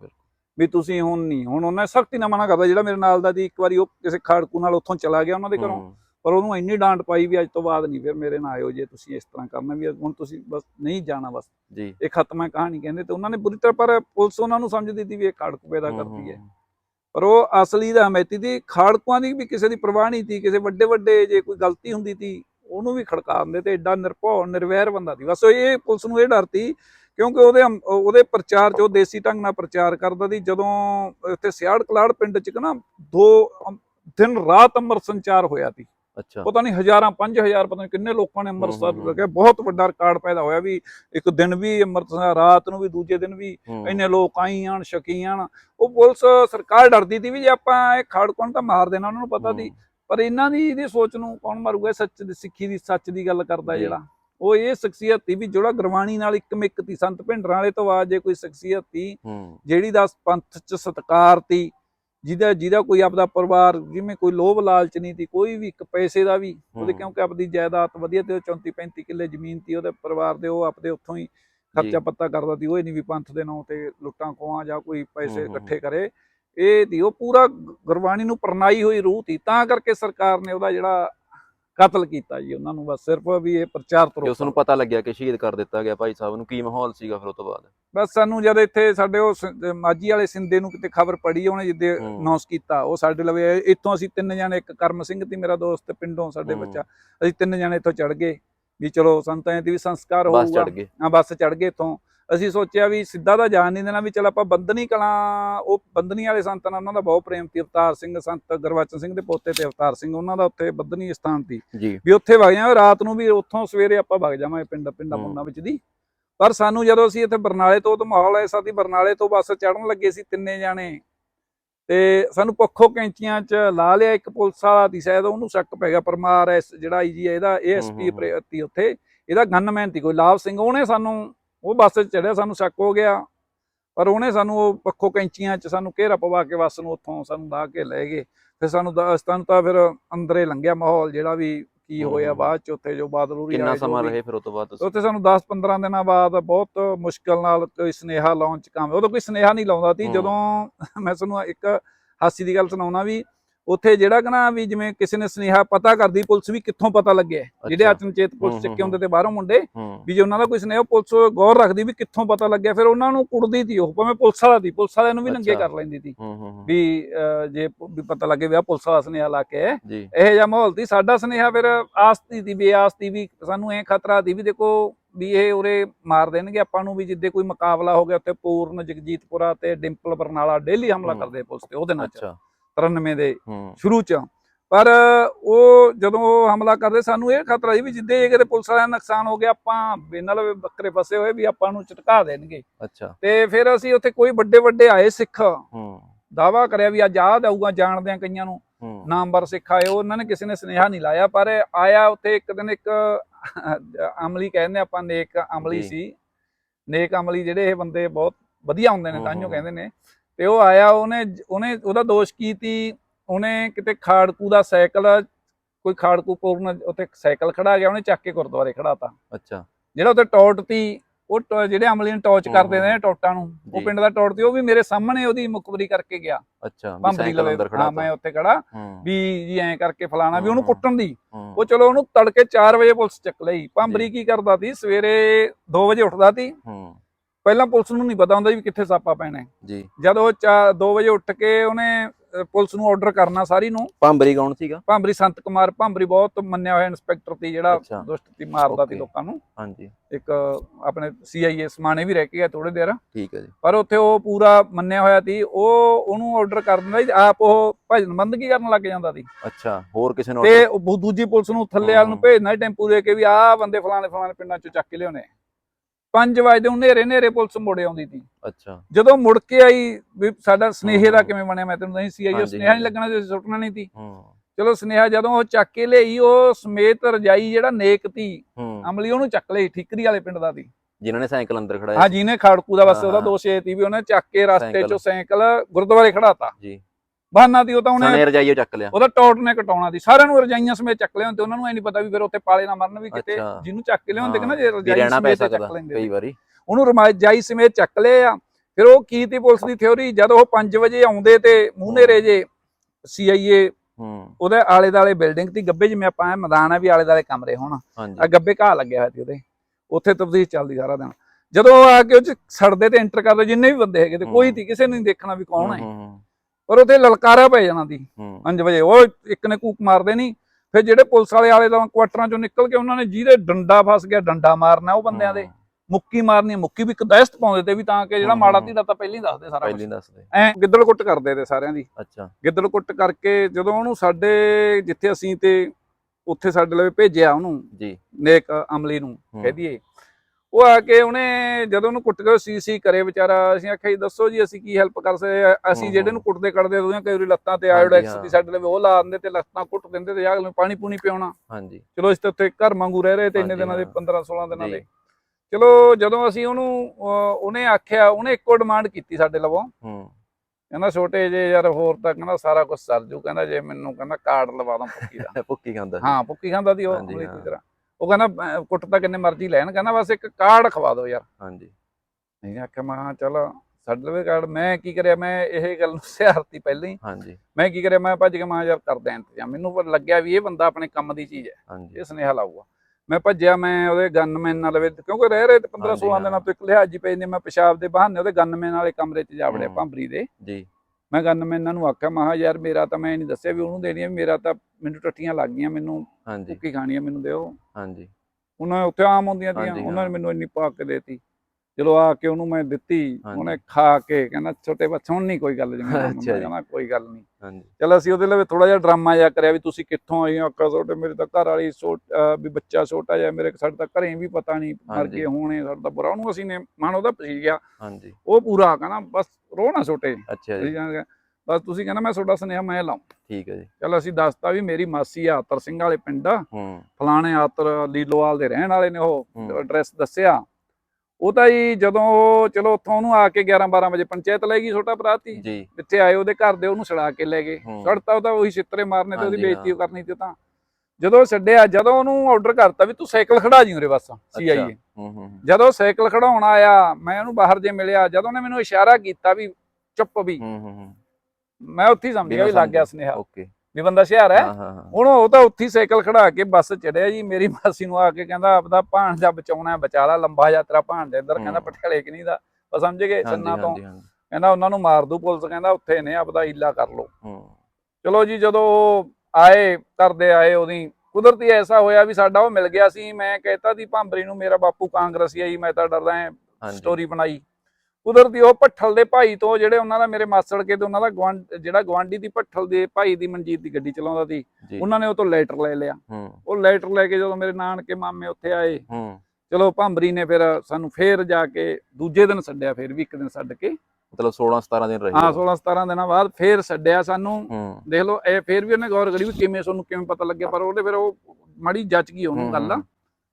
ਵੀ ਤੁਸੀਂ ਹੁਣ ਨਹੀਂ ਹੁਣ ਉਹਨਾਂ ਸਖਤੀ ਨਾਲ ਮਨਾ ਕਰਦਾ ਜਿਹੜਾ ਮੇਰੇ ਨਾਲ ਦਾ ਦੀ ਇੱਕ ਵਾਰੀ ਉਹ ਕਿਸੇ ਖਾੜਕੂ ਨਾਲ ਉੱਥੋਂ ਚਲਾ ਗਿਆ ਉਹਨਾਂ ਦੇ ਘਰੋਂ। ਪਰ ਉਹਨੂੰ ਇੰਨੀ ਡਾਂਟ ਪਾਈ ਵੀ ਅੱਜ ਤੋਂ ਬਾਅਦ ਨਹੀਂ ਫਿਰ ਮੇਰੇ ਨਾਲ ਆਇਓ ਜੇ ਤੁਸੀਂ ਇਸ ਤਰ੍ਹਾਂ ਕਰਨਾ ਵੀ ਹੁਣ ਤੁਸੀਂ ਬਸ ਨਹੀਂ ਜਾਣਾ ਬਸ। ਜੀ। ਇਹ ਖਤਮ ਹੈ ਕਹਾਣੀ ਕਹਿੰਦੇ ਤੇ ਉਹਨਾਂ ਨੇ ਬੁਰੀ ਤਰ੍ਹਾਂ ਪਰ ਪੁਲਿਸ ਉਹਨਾਂ ਨੂੰ ਸਮਝਦੀ ਸੀ ਵੀ ਇਹ ਖਾੜਕੂ ਪੈਦਾ ਕਰਦੀ ਹੂੰ, ਪਰ ਉਹ ਅਸਲੀ ਦਾ ਹਮੈਤੀ ਦੀ ਖਾੜਕੂਆਂ ਦੀ ਵੀ ਕਿਸੇ ਦੀ ਪਰਵਾਹ ਨਹੀਂ ਸੀ, ਕਿਸੇ ਵੱਡੇ ਵੱਡੇ ਜੇ ਕੋਈ ਗਲਤੀ ਹੁੰਦੀ ਸੀ, ਉਹਨੂੰ ਵੀ ਖੜਕਾ ਦਿੰਦੇ ਤੇ ਐਡਾ ਨਿਰਭਉ, ਨਿਰਵੈਰ ਬੰਦਾ ਸੀ। ਬਸ ਇਹ ਪੁਲਿਸ ਨੂੰ ਇਹ ਡਰ ਸੀ ਕਿਉਂਕਿ ਉਹਦੇ ਹਮ- ਉਹਦੇ ਪ੍ਰਚਾਰ ਚ ਉਹ ਦੇਸੀ ਢੰਗ ਨਾਲ ਪ੍ਰਚਾਰ ਕਰਦਾ ਸੀ। ਜਦੋਂ ਇੱਥੇ ਸਿਆੜ ਕਲਾੜ ਪਿੰਡ ਚ ਇੱਕ ਨਾ ਦੋ ਦਿਨ ਰਾਤ ਅੰਮ੍ਰਿਤ ਸੰਚਾਰ ਹੋਇਆ ਸੀ। ਅੱਛਾ। ਪਤਾ ਨਹੀਂ ਹਜ਼ਾਰਾਂ 5000 ਪਤਾ ਨਹੀਂ ਕਿੰਨੇ ਲੋਕਾਂ ਨੇ ਅੰਮ੍ਰਿਤਸਰ। ਲੱਗਿਆ ਬਹੁਤ ਵੱਡਾ ਰਿਕਾਰਡ ਪੈਦਾ ਹੋਇਆ ਵੀ ਇੱਕ ਦਿਨ ਵੀ ਅੰਮ੍ਰਿਤਸਰ ਰਾਤ ਨੂੰ ਵੀ ਦੂਜੇ ਦਿਨ ਵੀ ਇੰਨੇ ਲੋਕ ਆਈ ਆਣ ਸ਼ਕੀ ਆਣ ਉਹ ਪੁਲਿਸ ਸਰਕਾਰ ਡਰਦੀ ਸੀ ਵੀ ਜੇ ਆਪਾਂ ਇਹ ਖਾੜਕਣ ਤਾਂ ਮਾਰ ਦੇਣਾ ਉਹਨਾਂ ਨੂੰ ਪਤਾ ਸੀ। ਪਰ ਇਹਨਾਂ ਦੀ ਇਹਦੀ ਸੋਚ ਨੂੰ ਕੌਣ ਮਾਰੂਗਾ? ਸੱਚ ਦੀ ਸਿੱਖੀ ਦੀ ਸੱਚ ਦੀ ਗੱਲ ਕਰਦਾ। ਜਿਹੜਾ। ਉਹ ਇਹ ਸ਼ਖਸੀਅਤ ਸੀ ਵੀ ਜਿਹੜਾ ਗੁਰਬਾਣੀ ਨਾਲ ਇੱਕ ਮਿੱਕ ਤੀ ਸੰਤ ਭਿੰਡਰਾਂ ਵਾਲੇ ਤੋਂ ਬਾਅਦ ਜੇ ਕੋਈ ਸ਼ਖਸੀਅਤ ਸੀ ਜਿਹੜੀ ਦਾ ਪੰਥ ਚ ਸਤਕਾਰ ਤੀ ਜਿਹਦਾ ਜਿਹਦਾ ਕੋਈ ਆਪਦਾ ਪਰਿਵਾਰ ਜਿਵੇਂ ਕੋਈ ਲੋਭ ਲਾਲਚ ਨਹੀਂ ਤੀ ਕੋਈ ਵੀ ਇੱਕ ਪੈਸੇ ਦਾ ਵੀ ਉਹਦੇ। ਕਿਉਂਕਿ ਆਪਦੀ ਜਾਇਦਾਦ ਵਧੀਆ ਤੇ 34 35 ਕਿੱਲੇ ਜ਼ਮੀਨ ਤੀ ਉਹਦੇ ਪਰਿਵਾਰ ਦੇ ਉਹ ਆਪਦੇ ਉੱਥੋਂ ਹੀ ਖਰਚਾ ਪੱਤਾ ਕਰਦਾ ਸੀ ਉਹ ਨਹੀਂ ਵੀ ਪੰਥ ਦੇ ਨਾਂ ਤੇ ਲੁੱਟਾਂ ਖੋਹਾਂ ਜਾਂ ਕੋਈ ਪੈਸੇ ਇਕੱਠੇ ਕਰੇ। ਇਹ ਦੀ ਉਹ ਪੂਰਾ ਗੁਰਬਾਣੀ ਨੂੰ ਪਰਨਾਈ ਹੋਈ ਰੂਹ ਤੀ ਤਾਂ ਕਰਕੇ ਸਰਕਾਰ ਨੇ ਉਹਦਾ ਜਿਹੜਾ ਕਤਲ ਕੀਤਾ ਜੀ ਉਹਨਾਂ ਨੂੰ ਬਸ ਸਿਰਫ ਵੀ ਇਹ ਪ੍ਰਚਾਰ ਕਿ ਉਸ ਤਰੋ ਨੂੰ ਪਤਾ ਲੱਗਿਆ ਕਿ ਸ਼ਹੀਦ ਕਰ ਦਿੱਤਾ ਗਿਆ ਭਾਈ ਸਾਹਿਬ ਨੂੰ ਕੀ ਮਾਹੌਲ ਸੀਗਾ ਫਿਰ ਉਹ ਤੋਂ ਬਾਅਦ ਬਸ ਸਾਨੂੰ ਜਦ ਇੱਥੇ ਸਾਡੇ ਉਹ ਮਾਝੀ ਵਾਲੇ ਸਿੰਦੇ ਨੂੰ ਕਿਤੇ ਖਬਰ ਪੜੀ ਉਹਨੇ ਜਿੱਦੇ। ਅਨਾਉਂਸ ਕੀਤਾ ਉਹ ਸਾਡੇ ਲਵੇ। ਇੱਥੋਂ ਅਸੀਂ ਤਿੰਨ ਜਣੇ ਇੱਕ ਕਰਮ ਸਿੰਘ ਤੇ ਮੇਰਾ ਦੋਸਤ ਪਿੰਡੋਂ ਸਾਡੇ। ਬੱਚਾ ਅਸੀਂ ਤਿੰਨ ਜਣੇ ਇੱਥੋਂ ਚੜ ਗਏ ਵੀ ਚਲੋ ਸੰਤਾਂ ਦੀ ਵੀ ਸੰਸਕਾਰ ਬੱਸ ਹੋਊਗਾ ਚੜ ਗਏ ਹਾਂ ਬੱਸ ਚੜ ਗਏ ਇੱਥੋਂ ਅਸੀਂ ਸੋਚਿਆ ਵੀ ਸਿੱਧਾ ਤਾਂ ਜਾਣ ਨਹੀਂ ਦੇਣਾ ਵੀ ਚਲ ਆਪਾਂ ਬੰਦਨੀ ਕਲਾਂ ਉਹ ਬੰਦਨੀ ਵਾਲੇ ਸੰਤ ਨਾਲ ਉਹਨਾਂ ਦਾ ਬਹੁਤ ਪ੍ਰੇਮ ਸੀ ਅਵਤਾਰ ਸਿੰਘ ਸੰਤ ਗੁਰਬਚਨ ਸਿੰਘ ਦੇ ਪੋਤੇ ਤੇ ਅਵਤਾਰ ਸਿੰਘ ਉਹਨਾਂ ਦਾ ਉੱਥੇ ਬੰਦਨੀ ਸਥਾਨ ਸੀ। ਵੀ ਉੱਥੇ ਵਗ ਜਾਵਾਂ ਰਾਤ ਨੂੰ ਵੀ ਉੱਥੋਂ ਸਵੇਰੇ ਆਪਾਂ ਵਗ ਜਾਵਾਂਗੇ ਪਿੰਡ ਪਿੰਡਾਂ। ਪੁੰਡਾਂ ਵਿੱਚ ਦੀ। ਪਰ ਸਾਨੂੰ ਜਦੋਂ ਅਸੀਂ ਇੱਥੇ ਬਰਨਾਲੇ ਤੋਂ ਤਾਂ ਮਾਹੌਲ ਐਸਾ ਸੀ ਬਰਨਾਲੇ ਤੋਂ ਬੱਸ ਚੜਨ ਲੱਗੇ ਸੀ ਤਿੰਨੇ ਜਾਣੇ। ਤੇ ਸਾਨੂੰ ਪੱਖੋ ਕੈਂਚੀਆਂ ਚ ਲਾ ਲਿਆ ਇੱਕ ਪੁਲਿਸ ਵਾਲਾ ਦੀ ਸ਼ਾਇਦ ਉਹਨੂੰ ਸ਼ੱਕ ਪੈ ਗਿਆ ਪਰਮਾਰ ਐਸ ਜਿਹੜਾ ਆਈਜੀ ਇਹਦਾ ਏਐਸਪੀ ਹੂੰ, ਹੂੰ। ਤੀ ਉੱਥੇ। ਇਹਦਾ ਗਨਮੈਨ ਸੀ ਕੋਈ ਲਾਭ ਸਿੰਘ ਉਹਨੇ ਸਾਨੂੰ ਉਹ ਬੱਸ 'ਚ ਚੜਿਆ ਸਾਨੂੰ ਸ਼ੱਕ ਹੋ ਗਿਆ ਪਰ ਉਹਨੇ ਸਾਨੂੰ ਉਹ ਪੱਖੋ ਕੈਂਚੀਆਂ ਚ ਸਾਨੂੰ ਘੇਰਾ ਪਵਾ ਕੇ ਬੱਸ ਨੂੰ ਉੱਥੋਂ ਸਾਨੂੰ ਲਾ ਕੇ ਲੈ ਗਏ ਫਿਰ ਸਾਨੂੰ ਸਾਨੂੰ ਤਾਂ ਫਿਰ ਅੰਦਰੇ ਲੰਘਿਆ ਮਾਹੌਲ ਜਿਹੜਾ ਵੀ ਕੀ ਹੋਇਆ। ਬਾਅਦ ਚ ਉੱਥੇ ਜੋ ਬਾਦਲੂਰੀ ਕਿੰਨਾ ਆਏ ਜੋ ਸਮਾਂ ਰਹੇ ਫਿਰ ਉਹ ਤੋਂ ਬਾਅਦ ਤੁਸੀਂ ਉੱਥੇ ਸਾਨੂੰ 10-15 ਦਿਨਾਂ ਬਾਅਦ ਬਹੁਤ ਮੁਸ਼ਕਲ ਨਾਲ ਕੋਈ ਸੁਨੇਹਾ ਲਾਉਣ ਚ ਕਾਮ ਉਦੋਂ ਕੋਈ ਸੁਨੇਹਾ ਨਹੀਂ ਲਾਉਂਦਾ ਸੀ। ਜਦੋਂ ਮੈਂ ਤੁਹਾਨੂੰ ਇੱਕ ਹਾਸੀ ਦੀ ਗੱਲ ਸੁਣਾਉਣਾ ਵੀ ਉੱਥੇ ਜਿਹੜਾ ਕਿ ਨਾ ਵੀ ਜਿਵੇਂ ਕਿਸੇ ਨੇ ਸੁਨੇਹਾ ਪਤਾ ਕਰਦੀ ਪੁਲਿਸ ਵੀ ਕਿੱਥੋਂ ਪਤਾ ਲੱਗਿਆ ਜਿਹੜੇ। ਅਚਨਚੇਤ ਪੁਲਿਸ ਚੱਕੇ ਹੁੰਦੇ ਤੇ ਬਾਹਰੋਂ ਮੁੰਡੇ ਵੀ ਜੇ ਉਹਨਾਂ ਦਾ ਕੋਈ ਸੁਨੇਹਾ ਪੁਲਿਸ ਗੌਰ ਰੱਖਦੀ ਵੀ ਕਿੱਥੋਂ ਪਤਾ ਲੱਗਿਆ ਫਿਰ ਉਹਨਾਂ ਨੂੰ ਕੁੜਦੀ ਸੀ ਉਹ ਭਾਵੇਂ ਪੁਲਿਸ ਵਾਲਾ ਦੀ ਪੁਲਿਸ ਵਾਲਿਆਂ ਨੂੰ ਵੀ ਨੰਗੇ। ਕਰ ਲੈਂਦੀ ਸੀ ਵੀ ਜੇ ਵੀ ਪਤਾ ਲੱਗੇ ਵੀ ਆ ਪੁਲਿਸ ਵਾਲਾ ਸੁਨੇਹਾ ਲਾ ਕੇ ਇਹੋ ਜਿਹਾ ਮਾਹੌਲ ਸੀ ਸਾਡਾ ਸੁਨੇਹਾ ਫਿਰ ਆਸਤੀ ਦੀ ਬੇਆਸਤੀ ਵੀ ਸਾਨੂੰ ਐ ਖਤਰਾ ਸੀ ਵੀ ਦੇਖੋ ਵੀ ਇਹ ਉਰੇ ਮਾਰ ਦੇਣਗੇ ਆਪਾਂ ਨੂੰ ਵੀ ਜਿੱਦੇ ਕੋਈ ਮੁਕਾਬਲਾ ਹੋ ਗਿਆ ਉੱਥੇ ਪੂਰਨ ਜਗਜੀਤਪੁਰਾ ਤੇ ਡਿੰਪਲ ਬਰਨਾਲਾ ਡੇਲੀ ਹਮਲਾ। ਕਰਦੇ ਪੁਲਿਸ ਤੇ ਉਹਦੇ ਨਾਲ ਅੱਛਾ। 93 ਦੇ ਸ਼ੁਰੂ ਚ। ਪਰ ਉਹ ਜਦੋਂ ਉਹ ਹਮਲਾ ਕਰਦੇ ਸਾਨੂੰ ਇਹ ਖਤਰਾ ਸੀ ਵੀ ਜਿੱਦੇ ਇਹ ਕਿਤੇ ਪੁਲਿਸ ਵਾਲਿਆਂ ਦਾ ਨੁਕਸਾਨ ਹੋ ਗਿਆ ਆਪਾਂ ਬਿਨਾਂ ਲਵੇ ਬੱਕਰੇ ਫਸੇ ਹੋਏ ਵੀ ਆਪਾਂ ਨੂੰ ਝਟਕਾ ਦੇਣਗੇ। ਅੱਛਾ। ਤੇ ਫਿਰ ਅਸੀਂ ਉੱਥੇ ਕੋਈ ਵੱਡੇ ਵੱਡੇ ਆਏ ਸਿੱਖ। ਹੂੰ। ਦਾਵਾ ਕਰਿਆ ਵੀ ਆਹ ਦਊਗਾ ਜਾਣਦੇ ਆ ਕਈਆਂ ਨੂੰ। ਨਾਮਵਰ ਸਿੱਖ ਆਏ ਉਹ ਉਹਨਾਂ ਨੇ ਕਿਸੇ ਨੇ ਸੁਨੇਹਾ ਨਹੀਂ ਲਾਇਆ ਪਰ ਆਇਆ ਉੱਥੇ ਇੱਕ ਦਿਨ ਇੱਕ ਅਮਲੀ ਕਹਿੰਦੇ ਆਪਾਂ ਨੇਕ ਅਮਲੀ ਜੀ। ਸੀ। ਨੇਕ ਅਮਲੀ ਜਿਹੜੇ ਇਹ ਬੰਦੇ ਬਹੁਤ ਵਧੀਆ ਹੁੰਦੇ ਨੇ ਹੂੰ। ਕਹਿੰਦੇ ਨੇ। ਤੇ ਉਹ ਆਇਆ ਉਹਨੇ ਉਹਨੇ ਉਹਦਾ ਦੋਸ਼ ਕੀ ਤੀ ਉਹਨੇ ਕਿਤੇ ਖਾੜਕੂ ਦਾ ਸਾਈਕਲ ਕੋਈ ਖਾੜਕੂ ਪੂਰਨ ਇੱਕ ਸਾਈਕਲ ਖੜਾ ਗਿਆ ਉਹਨੇ ਚੱਕ ਕੇ ਗੁਰਦੁਆਰੇ ਖੜਾਤਾ। ਅੱਛਾ। ਜਿਹੜਾ ਉੱਥੇ ਟੌਟ ਤੀ ਉਹ ਜਿਹੜੇ ਅਮਲੀ ਨੂੰ ਟੌਚ ਹੂੰ, ਕਰਦੇ। ਨੇ ਟੌਟਾਂ ਨੂੰ ਉਹ। ਪਿੰਡ ਦਾ ਟੌਟ ਤੀ ਉਹ ਵੀ ਮੇਰੇ ਸਾਹਮਣੇ ਉਹਦੀ ਮੁਖਬਰੀ ਕਰਕੇ ਗਿਆ। ਅੱਛਾ ਸਾਈਕਲ ਲਵੇ ਅੰਦਰ ਖੜਾ ਹਾਂ ਮੈਂ ਉੱਥੇ ਖੜਾ ਵੀ ਜੀ ਐਂ ਕਰਕੇ ਫਲਾਣਾ ਵੀ ਉਹਨੂੰ। ਕੁੱਟਣ ਦੀ। ਉਹ ਚਲੋ ਉਹਨੂੰ ਤੜਕੇ 4 ਵਜੇ ਪੁਲਿਸ ਚੱਕ ਲਈ। ਭਾਂਬਰੀ ਕੀ ਕਰਦਾ ਸੀ? ਸਵੇਰੇ 2 ਵਜੇ ਉੱਠਦਾ ਸੀ। ਹੂੰ। ਪਹਿਲਾਂ ਪੁਲਿਸ ਨੂੰ ਨਹੀਂ ਪਤਾ ਹੁੰਦਾ ਵੀ ਕਿੱਥੇ ਸਾਪਾ ਪੈਣਾ। ਹੈ। ਜੀ। ਜਦ ਉਹ 2 ਵਜੇ ਉੱਠ ਕੇ ਉਹਨੇ ਪੁਲਿਸ ਨੂੰ ਆਰਡਰ ਕਰਨਾ ਸਾਰੀ ਨੂੰ। ਭਾਂਬਰੀ ਕੌਣ ਸੀਗਾ? ਭਾਂਬਰੀ ਸੰਤ ਕੁਮਾਰ ਭਾਂਬਰੀ ਬਹੁਤ ਮੰਨਿਆ ਹੋਇਆ ਇਨਸਪੈਕਟਰ ਸੀ ਜਿਹੜਾ ਅੱਛਾ। ਦੁਸ਼ਟ ਸੀ ਮਾਰਦਾ ਸੀ. ਲੋਕਾਂ ਨੂੰ। ਹਾਂਜੀ। ਇੱਕ ਆਪਣੇ ਸੀਆਈਏ ਸਮਾਣੇ ਵੀ ਰਹਿ ਕੇ ਗਿਆ ਥੋੜੇ ਦੇਰ। ਠੀਕ ਹੈ ਜੀ। ਪਰ ਉੱਥੇ ਉਹ ਪੂਰਾ ਮੰਨਿਆ ਹੋਇਆ ਸੀ ਉਹ ਉਹਨੂੰ ਆਰਡਰ ਕਰ ਦਿੰਦਾ ਸੀ ਆਪ ਉਹ ਭਜਨ ਬੰਦਗੀ ਕਰਨ ਲੱਗ ਜਾਂਦਾ ਸੀ। ਅੱਛਾ ਹੋਰ ਕਿਸੇ ਨੂੰ ਤੇ ਦੂਜੀ ਪੁਲਿਸ ਨੂੰ ਥੱਲੇ ਵਾਲ ਨੂੰ। ਭੇਜਣਾ ਟੈਂਪੂ ਦੇ ਕੇ ਵੀ ਆਹ ਬੰਦੇ ਫਲਾਣੇ ਫਲਾਣੇ ਪਿੰਡਾਂ ਚੋਂ ਚੱਕ ਕੇ ਲਿਆਉਣੇ। 5 ਵਜੇ ਨੂੰ ਨੇਰੇ ਨੇਰੇ ਪੁਲਿਸ ਮੁੜੇ ਆਉਂਦੀ ਸੀ ਅੱਛਾ ਜਦੋਂ ਮੁੜ ਕੇ ਆਈ ਵੀ ਸਾਡਾ ਸਨੇਹੇ ਦਾ। ਕਿਵੇਂ ਬਣਿਆ ਮੈਂ ਤੈਨੂੰ ਨਹੀਂ ਸੀਆਈਏ ਹਾਂਜੀ, ਸਨੇਹਾ ਨਹੀਂ। ਲੱਗਣਾ ਤੇ ਸੁੱਟਣਾ ਨਹੀਂ ਸੀ ਹੂੰ ਚਲੋ ਸਨੇਹਾ ਜਦੋਂ ਉਹ ਚੱਕ ਕੇ ਲਈ ਉਹ ਸਮੇਤ ਰਜਾਈ ਜਿਹੜਾ ਨੇਕ ਤੀ ਅਮਲੀ ਉਹਨੂੰ ਚੱਕ ਲਈ ਠੀਕਰੀ ਵਾਲੇ ਪਿੰਡ ਦਾ ਸੀ ਜਿਨ੍ਹਾਂ ਨੇ ਸਾਈਕਲ ਅੰਦਰ ਖੜਾਇਆ ਹਾਂ ਜਿਹਨੇ ਖੜਕੂ ਦਾ ਬਸ ਉਹਦਾ। ਦੋਸ਼ ਇਹ ਸੀ ਵੀ ਉਹਨੇ ਚੱਕ ਕੇ ਰਸਤੇ। ਚੋਂ ਸਾਈਕਲ ਗੁਰਦੁਆਰੇ ਖੜਾਤਾ ਜੀ ਬਹਾਨਾ ਦੀ ਉਹ ਤਾਂ ਉਹਨੇ ਰਜਾਈਓ ਚੱਕ ਲਿਆ। ਉਹਦਾ ਟੌਟ ਨੇ ਕਟਾਉਣਾ ਸੀ। ਸਾਰਿਆਂ ਨੂੰ ਰਜਾਈਆਂ ਸਮੇਤ ਚੱਕ ਲਿਆਉਂਦੇ। ਉਹਨਾਂ ਨੂੰ ਐ ਨਹੀਂ ਪਤਾ ਵੀ ਫਿਰ ਉੱਥੇ ਪਾਲੇ ਨਾ ਮਰਨ ਵੀ ਕਿਤੇ। ਅੱਛਾ। ਜਿਹਨੂੰ ਚੱਕ ਕੇ ਲਿਆਉਂਦੇ ਕਿ ਨਾ ਜੇ ਵੀ ਰਜਾਈ ਰਹਿਣਾ ਪੈ ਸਮੇਤ ਚੱਕ ਲੈਂਦੇ ਕਈ ਵਾਰੀ। ਉਹਨੂੰ ਰਜਾਈ ਸਮੇਤ ਚੱਕ ਲਏ ਆ। ਫਿਰ ਉਹ ਕੀ ਤੀ ਪੁਲਿਸ ਦੀ ਥਿਉਰੀ ਜਦੋਂ ਉਹ 5 ਵਜੇ ਆਉਂਦੇ ਤੇ ਮੂੰਹ ਨੇਰੇ ਜੇ ਸੀਆਈਏ ਹੂੰ। ਉਹਦੇ ਆਲੇ ਦਾਲੇ ਬਿਲਡਿੰਗ ਤੀ। ਗੱਬੇ ਜਿਵੇਂ ਆਪਾਂ ਐਂ ਮੈਦਾਨ ਆ ਵੀ ਆਲੇ ਦਾਲੇ ਕਮਰੇ ਹੋਣ। ਆ ਹਾਂਜੀ ਗੱਬੇ ਘਾਹ ਲੱਗਿਆ ਹੋਇਆ ਸੀ ਉਹਦੇ। ਉੱਥੇ ਤਫਤੀਸ਼ ਚੱਲਦੀ ਸਾਰਾ ਦਿਨ। ਜਦੋਂ ਉਹ ਆ ਕੇ ਉਹ ਚ ਸੜਦੇ ਤੇ ਐਂਟਰ ਕਰਦੇ ਜਿੰਨੇ ਵੀ ਬੰਦੇ ਹੈਗੇ ਤੇ ਕੋਈ। ਤੀ ਕਿਸੇ ਨੇ ਨਹੀਂ ਦੇਖਣਾ ਵੀ ਕੌਣ ਹੈ ਹੂੰ, ਹੂੰ, ਪਰ ਉੱਥੇ ਲਲਕਾਰਾ ਪੈ ਜਾਣਾ ਦੀ। ਹੂੰ। 5 ਵਜੇ। ਉਹ ਇੱਕ ਨੇ ਕੂਕ ਮਾਰਦੇ ਨਹੀਂ ਫਿਰ ਜਿਹੜੇ ਪੁਲਿਸ ਵਾਲੇ ਆਲੇ ਦਾ ਕੁਆਟਰਾਂ ਚੋਂ ਨਿਕਲ ਕੇ ਉਹਨਾਂ ਨੇ ਜਿਹਦੇ ਡੰਡਾ ਫਸ ਗਿਆ ਡੰਡਾ ਮਾਰਨਾ ਉਹ ਬੰਦਿਆਂ ਦੇ। ਮੁੱਕੀ ਮਾਰਨੀ ਮੁੱਕੀ ਵੀ ਇੱਕ ਦਹਿਸ਼ਤ ਪਾਉਂਦੇ ਤੇ ਵੀ ਤਾਂ ਕਿ ਜਿਹੜਾ ਮਾੜਾ। ਧੀੜਾ ਤਾਂ ਪਹਿਲਾਂ ਹੀ ਦੱਸਦੇ ਸਾਰਾ ਪਹਿਲੀ ਕੁਛ। ਦੱਸ ਦੇ। ਐਂ ਗਿੱਦੜ ਕੁੱਟ ਕਰਦੇ ਤੇ ਸਾਰਿਆਂ ਦੀ। ਅੱਛਾ। ਗਿੱਦੜ ਕੁੱਟ ਕਰਕੇ ਜਦੋਂ ਉਹਨੂੰ ਸਾਡੇ ਜਿੱਥੇ ਅਸੀਂ ਤੇ ਉੱਥੇ ਸਾਡੇ ਲਈ ਭੇਜਿਆ ਉਹਨੂੰ ਜੀ। ਨੇਕ ਅਮਲੀ ਨੂੰ ਕਹਿ ਦਈਏ। ਉਹ ਆ ਕੇ ਉਹਨੇ ਜਦੋਂ ਉਹਨੂੰ ਕੁੱਟ ਕੇ ਸੀ ਸੀ ਕਰੇ ਵਿਚਾਰਾ ਅਸੀਂ ਆਖਿਆ ਜੀ ਦੱਸੋ ਜੀ ਅਸੀਂ ਕੀ ਹੈਲਪ ਕਰ ਸਕਦੇ? ਅਸੀਂ ਜਿਹੜੇ। ਨੂੰ ਕੁੱਟਦੇ ਕੱਟਦੇ ਉਹਦੀਆਂ ਕਈ ਵਾਰੀ ਲੱਤਾਂ ਤੇ ਆਇਓਡੈਕਸ। ਦੀ ਸਾਡੇ ਲਈ ਉਹ ਲਾ ਦਿੰਦੇ ਤੇ ਲੱਤਾਂ ਕੁੱਟ ਦਿੰਦੇ ਤੇ ਜਾਗ ਨੂੰ ਪਾਣੀ ਪੂਣੀ ਪਿਆਉਣਾ ਹਾਂਜੀ ਚਲੋ ਇਸ ਤੇ ਉੱਤੇ ਘਰ ਵਾਂਗੂ ਰਹਿ ਰਹੇ ਤੇ ਇੰਨੇ ਦਿਨਾਂ ਦੇ ਹਾਂ। 15 16 ਦਿਨਾਂ। ਦੇ ਚਲੋ ਜਦੋਂ ਅਸੀਂ ਉਹਨੂੰ ਉਹਨੇ ਆਖਿਆ ਉਹਨੇ ਇੱਕੋ ਡਿਮਾਂਡ ਕੀਤੀ ਸਾਡੇ ਲਵੋਂ ਹੂੰ ਕਹਿੰਦਾ ਛੋਟੇ ਜੇ ਯਾਰ ਹੋਰ ਤਾਂ ਕਹਿੰਦਾ ਸਾਰਾ ਕੁਝ ਸਰ ਜੂ ਕਹਿੰਦਾ ਜੇ ਮੈਨੂੰ ਕਹਿੰਦਾ ਕਾਰਡ ਲਵਾ ਦਾਂ ਪੱਕੀ ਦਾ ਭੁੱਕੀ ਖਾਂਦਾ। ਹਾਂ ਪੁੱਕੀ ਖਾਂਦਾ ਸੀ ਉਹ ਅਮਲੀ ਤਰ੍ਹਾਂ ਉਹ ਕਹਿੰਦਾ ਕੁੱਟ ਤਾਂ ਕਿੰਨੇ ਮਰਜ਼ੀ ਲੈਣ। ਕਹਿੰਦਾ ਬਸ ਇੱਕ ਕਾਰਡ ਖਵਾ ਦਿਓ ਯਾਰ। ਹਾਂਜੀ। ਨਹੀਂ ਆਖਿਆ ਮੈਂ ਚੱਲ ਲਵੇ ਕਾਰਡ। ਮੈਂ ਕੀ ਕਰਿਆ ਮੈਂ ਇਹ ਗੱਲ ਨੂੰ ਸਿਆਰਤੀ ਪਹਿਲਾਂ ਹੀ। ਹਾਂਜੀ। ਮੈਂ ਕੀ ਕਰਿਆ ਮੈਂ ਭੱਜ ਕੇ ਮੈਂ ਯਾਰ ਕਰਦਾ ਇੰਤਜ਼ਾਮ। ਮੈਨੂੰ ਪਰ ਲੱਗਿਆ ਵੀ ਇਹ ਬੰਦਾ ਆਪਣੇ ਕੰਮ ਦੀ ਚੀਜ਼ ਹੈ। ਇਹ ਸੁਨੇਹਾ ਲਾਊਗਾ। ਮੈਂ ਭੱਜਿਆ ਮੈਂ ਉਹਦੇ ਗਨਮੈਨ ਨਾਲ ਕਿਉਂਕਿ ਰਹਿ ਰਹੇ ਤੇ 15 ਹਾਂਜੀ, 16 ਹਾਂ। ਦਿਨਾਂ ਤੋਂ ਇੱਕ ਲਿਹਾਜ਼ ਪਈ ਨੇ ਮੈਂ ਪਿਸ਼ਾਬ ਦੇ ਬਹਾਨੇ ਉਹਦੇ ਗਨਮੈਨ ਵਾਲੇ ਕਮਰੇ 'ਚ ਜਾ ਵੜਿਆ ਹੂੰ। ਭਾਂਬਰੀ ਦੇ। ਜੀ। ਮੈਂ ਗਨਮੈਨਾਂ ਨੂੰ ਆਖਿਆ ਮੈਂ ਕਿਹਾ ਯਾਰ ਮੇਰਾ ਤਾਂ ਮੈਂ ਨਹੀਂ ਦੱਸਿਆ ਵੀ ਉਹਨੂੰ ਦੇਣੀ ਹੈ ਮੇਰਾ ਤਾਂ ਮੈਨੂੰ ਟੱਟੀਆਂ ਲੱਗ ਗਈਆਂ ਮੈਨੂੰ ਹਾਂਜੀ। ਭੁੱਕੀ ਖਾਣੀ ਹੈ ਮੈਨੂੰ ਦਿਓ। ਹਾਂਜੀ। ਉਹਨਾਂ ਉੱਥੇ ਆਮ ਹੁੰਦੀਆਂ ਤੀਆਂ ਹਾਂਜੀ, ਉਹਨਾਂ ਨੇ। ਮੈਨੂੰ ਇੰਨੀ ਪਾ ਕੇ ਦੇਤੀ। ਚਲੋ ਆ ਕੇ ਉਹਨੂੰ ਮੈਂ ਦਿੱਤੀ। ਉਹਨੇ ਖਾ ਕੇ ਕਹਿੰਦਾ ਛੋਟੇ ਬੱਚੇ ਹੁਣ ਨਹੀਂ ਕੋਈ ਗੱਲ ਜਿਵੇਂ। ਕਹਿੰਦਾ ਕੋਈ ਗੱਲ ਨਹੀਂ। ਹਾਂਜੀ। ਚਲ ਅਸੀਂ ਉਹਦੇ ਲਈ ਥੋੜਾ ਜਿਹਾ ਡਰਾਮਾ ਜਿਹਾ ਕਰਿਆ ਵੀ ਤੁਸੀਂ ਕਿੱਥੋਂ ਆਏ ਹੋ? ਆਕਾ ਤੁਹਾਡੇ ਮੇਰੇ ਤਾਂ ਘਰ ਵਾਲੀ ਛੋਟ ਵੀ ਬੱਚਾ ਛੋਟਾ ਜਿਹਾ ਮੇਰੇ ਸਾਡੇ ਤਾਂ ਘਰੇ ਵੀ ਪਤਾ ਨਹੀਂ ਮਰ। ਗਏ ਹੋਣੇ ਸਾਡਾ ਤਾਂ ਬੁਰਾ ਉਹਨੂੰ ਅਸੀਂ ਨੇ ਮਨ ਉਹਦਾ ਪਸੀ ਗਿਆ। ਹਾਂਜੀ। ਉਹ ਪੂਰਾ ਕਹਿੰਦਾ ਬਸ ਰੋ ਨਾ ਛੋਟੇ। ਅੱਛਾ ਜੀ। ਬਸ ਤੁਸੀਂ ਕਹਿੰਦਾ ਮੈਂ ਤੁਹਾਡਾ ਸੁਨੇਹਾ ਮੈਂ ਲਾਉਂ। ਠੀਕ ਹੈ ਜੀ। ਚਲ ਅਸੀਂ ਦੱਸਤਾ ਵੀ ਮੇਰੀ ਮਾਸੀ ਆ ਆਤਰ ਸਿੰਘ ਵਾਲੇ ਪਿੰਡ ਆ। ਫਲਾਣੇ ਆਤਰ ਲੀਲੋਵਾਲ ਦੇ ਰਹਿਣ ਵਾਲੇ ਨੇ ਉਹ। ਐਡਰੈਸ ਦੱਸਿਆ। ਉਹ ਤਾਂ ਜੀ ਜਦੋਂ ਚਲੋ ਉੱਥੋਂ ਉਹਨੂੰ ਆ ਕੇ 11 12 ਵਜੇ ਪੰਚਾਇਤ ਲੈ ਗਈ ਛੋਟਾ ਭਰਾ ਤੀ। ਜੀ। ਇੱਥੇ ਆਏ ਉਹਦੇ ਘਰ ਦੇ ਉਹਨੂੰ ਛੜਾ ਕੇ ਲੈ ਗਏ। ਛੜਤਾ ਉਹਦਾ ਉਹੀ ਛਿੱਤਰੇ ਮਾਰਨੇ ਤੇ ਉਹਦੀ ਬੇਇੱਜ਼ਤੀ। ਕਰਨੀ ਤੇ ਤਾਂ। ਜਦੋਂ ਛੱਡਿਆ ਜਦੋਂ ਉਹਨੂੰ ਆਰਡਰ ਕਰਤਾ ਵੀ ਤੂੰ ਸਾਈਕਲ ਖੜਾ ਜੀ ਉਰੇ ਬਸ ਸੀਆਈਏ ਹੂੰ ਹੂੰ ਹੂੰ। ਜਦੋਂ ਸਾਈਕਲ ਖੜਾਉਣ ਆਇਆ ਮੈਂ ਉਹਨੂੰ ਬਾਹਰ ਜੇ ਮਿਲਿਆ ਜਦੋਂ ਉਹਨੇ ਮੈਨੂੰ ਇਸ਼ਾਰਾ ਕੀਤਾ ਵੀ ਚੁੱਪ ਵੀ। ਹੂੰ ਹੂੰ ਹੂੰ। ਮੈਂ ਉੱਥੇ ਹੀ ਸਮਝ ਗਿਆ ਵੀ ਲੱਗ ਗਿਆ ਸੁਨੇਹਾ। ਓਕੇ। ਵੀ ਬੰਦਾ ਹੁਸ਼ਿਆਰ ਹੈ। ਹੁਣ ਉਹ ਤਾਂ ਉੱਥੇ ਸਾਈਕਲ ਖੜਾ ਕੇ ਬੱਸ ਚੜਿਆ ਜੀ। ਮੇਰੀ ਮਾਸੀ ਨੂੰ ਆ ਕੇ ਕਹਿੰਦਾ ਆਪਦਾ ਭਾਣਜਾ ਬਚਾਉਣਾ ਹੈ, ਬਚਾ ਲਾ ਲੰਬਾ ਯਾਤਰਾ ਭਾਣਜਾ ਇੱਧਰ। ਕਹਿੰਦਾ। ਪਟਿਆਲੇ ਕਿ ਨਹੀਂ ਦਾ? ਉਹ ਸਮਝ ਗਏ ਸੰਨਾ ਤੋਂ। ਕਹਿੰਦਾ ਉਹਨਾਂ ਨੂੰ ਮਾਰ ਦੂ ਪੁਲਿਸ। ਕਹਿੰਦਾ ਉੱਥੇ ਨੇ ਆਪਦਾ ਹੀਲਾ ਕਰ ਲੋ ਚਲੋ ਜੀ ਜਦੋਂ ਉਹ ਆਏ ਕਰਦੇ ਆਏ ਉਹਦੀ ਕੁਦਰਤੀ ਐਸਾ ਹੋਇਆ ਵੀ ਸਾਡਾ ਉਹ ਮਿਲ ਗਿਆ ਸੀ। ਮੈਂ ਕਹਿਤਾ ਸੀ ਭਾਂਬਰੀ ਨੂੰ ਮੇਰਾ ਬਾਪੂ ਕਾਂਗਰਸੀ ਆਈ ਮੈਂ ਤਾਂ ਡਰਦਾ ਸਟੋਰੀ ਬਣਾਈ। ਕੁਦਰਤੀ ਉਹ ਭੱਠਲ ਦੇ ਭਾਈ ਤੋਂ ਜਿਹੜੇ ਉਹਨਾਂ ਦਾ ਮੇਰੇ ਮਾਸੜ ਕੇ ਤੇ ਉਹਨਾਂ ਦਾ ਗਵਾਂਡ ਜਿਹੜਾ ਗਵਾਂਡੀ ਦੀ ਭੱਠਲ ਦੇ ਭਾਈ ਦੀ ਮਨਜੀਤ ਦੀ ਗੱਡੀ ਚਲਾਉਂਦਾ ਸੀ ਉਹਨਾਂ ਨੇ ਉਹ ਤੋਂ ਲੈਟਰ ਲੈ ਲਿਆ। ਉਹ ਲੈਟਰ ਲੈ ਕੇ ਜਦੋਂ ਮੇਰੇ ਨਾਨਕੇ ਮਾਮੇ ਉੱਥੇ ਆਏ ਚਲੋ ਭਾਂਬਰੀ ਨੇ ਫਿਰ ਸਾਨੂੰ ਫੇਰ ਜਾ ਕੇ ਦੂਜੇ ਦਿਨ ਛੱਡਿਆ ਫਿਰ ਵੀ ਇੱਕ ਦਿਨ ਛੱਡ ਕੇ। ਮਤਲਬ 16 17 ਦਿਨ ਰਹੀ ਹਾਂ ਉਹ। 16 17 ਦਿਨਾਂ ਬਾਅਦ ਫੇਰ ਛੱਡਿਆ ਸਾਨੂੰ। ਦੇਖ ਲਓ ਇਹ ਫੇਰ ਵੀ ਉਹਨੇ ਗੌਰ ਕਰੀ ਵੀ ਕਿਵੇਂ ਤੁਹਾਨੂੰ ਕਿਵੇਂ ਪਤਾ ਲੱਗਿਆ ਪਰ ਉਹਦੇ ਫਿਰ ਉਹ ਮਾੜੀ ਜੱਚ ਗਈ ਉਹਨੂੰ ਗੱਲ।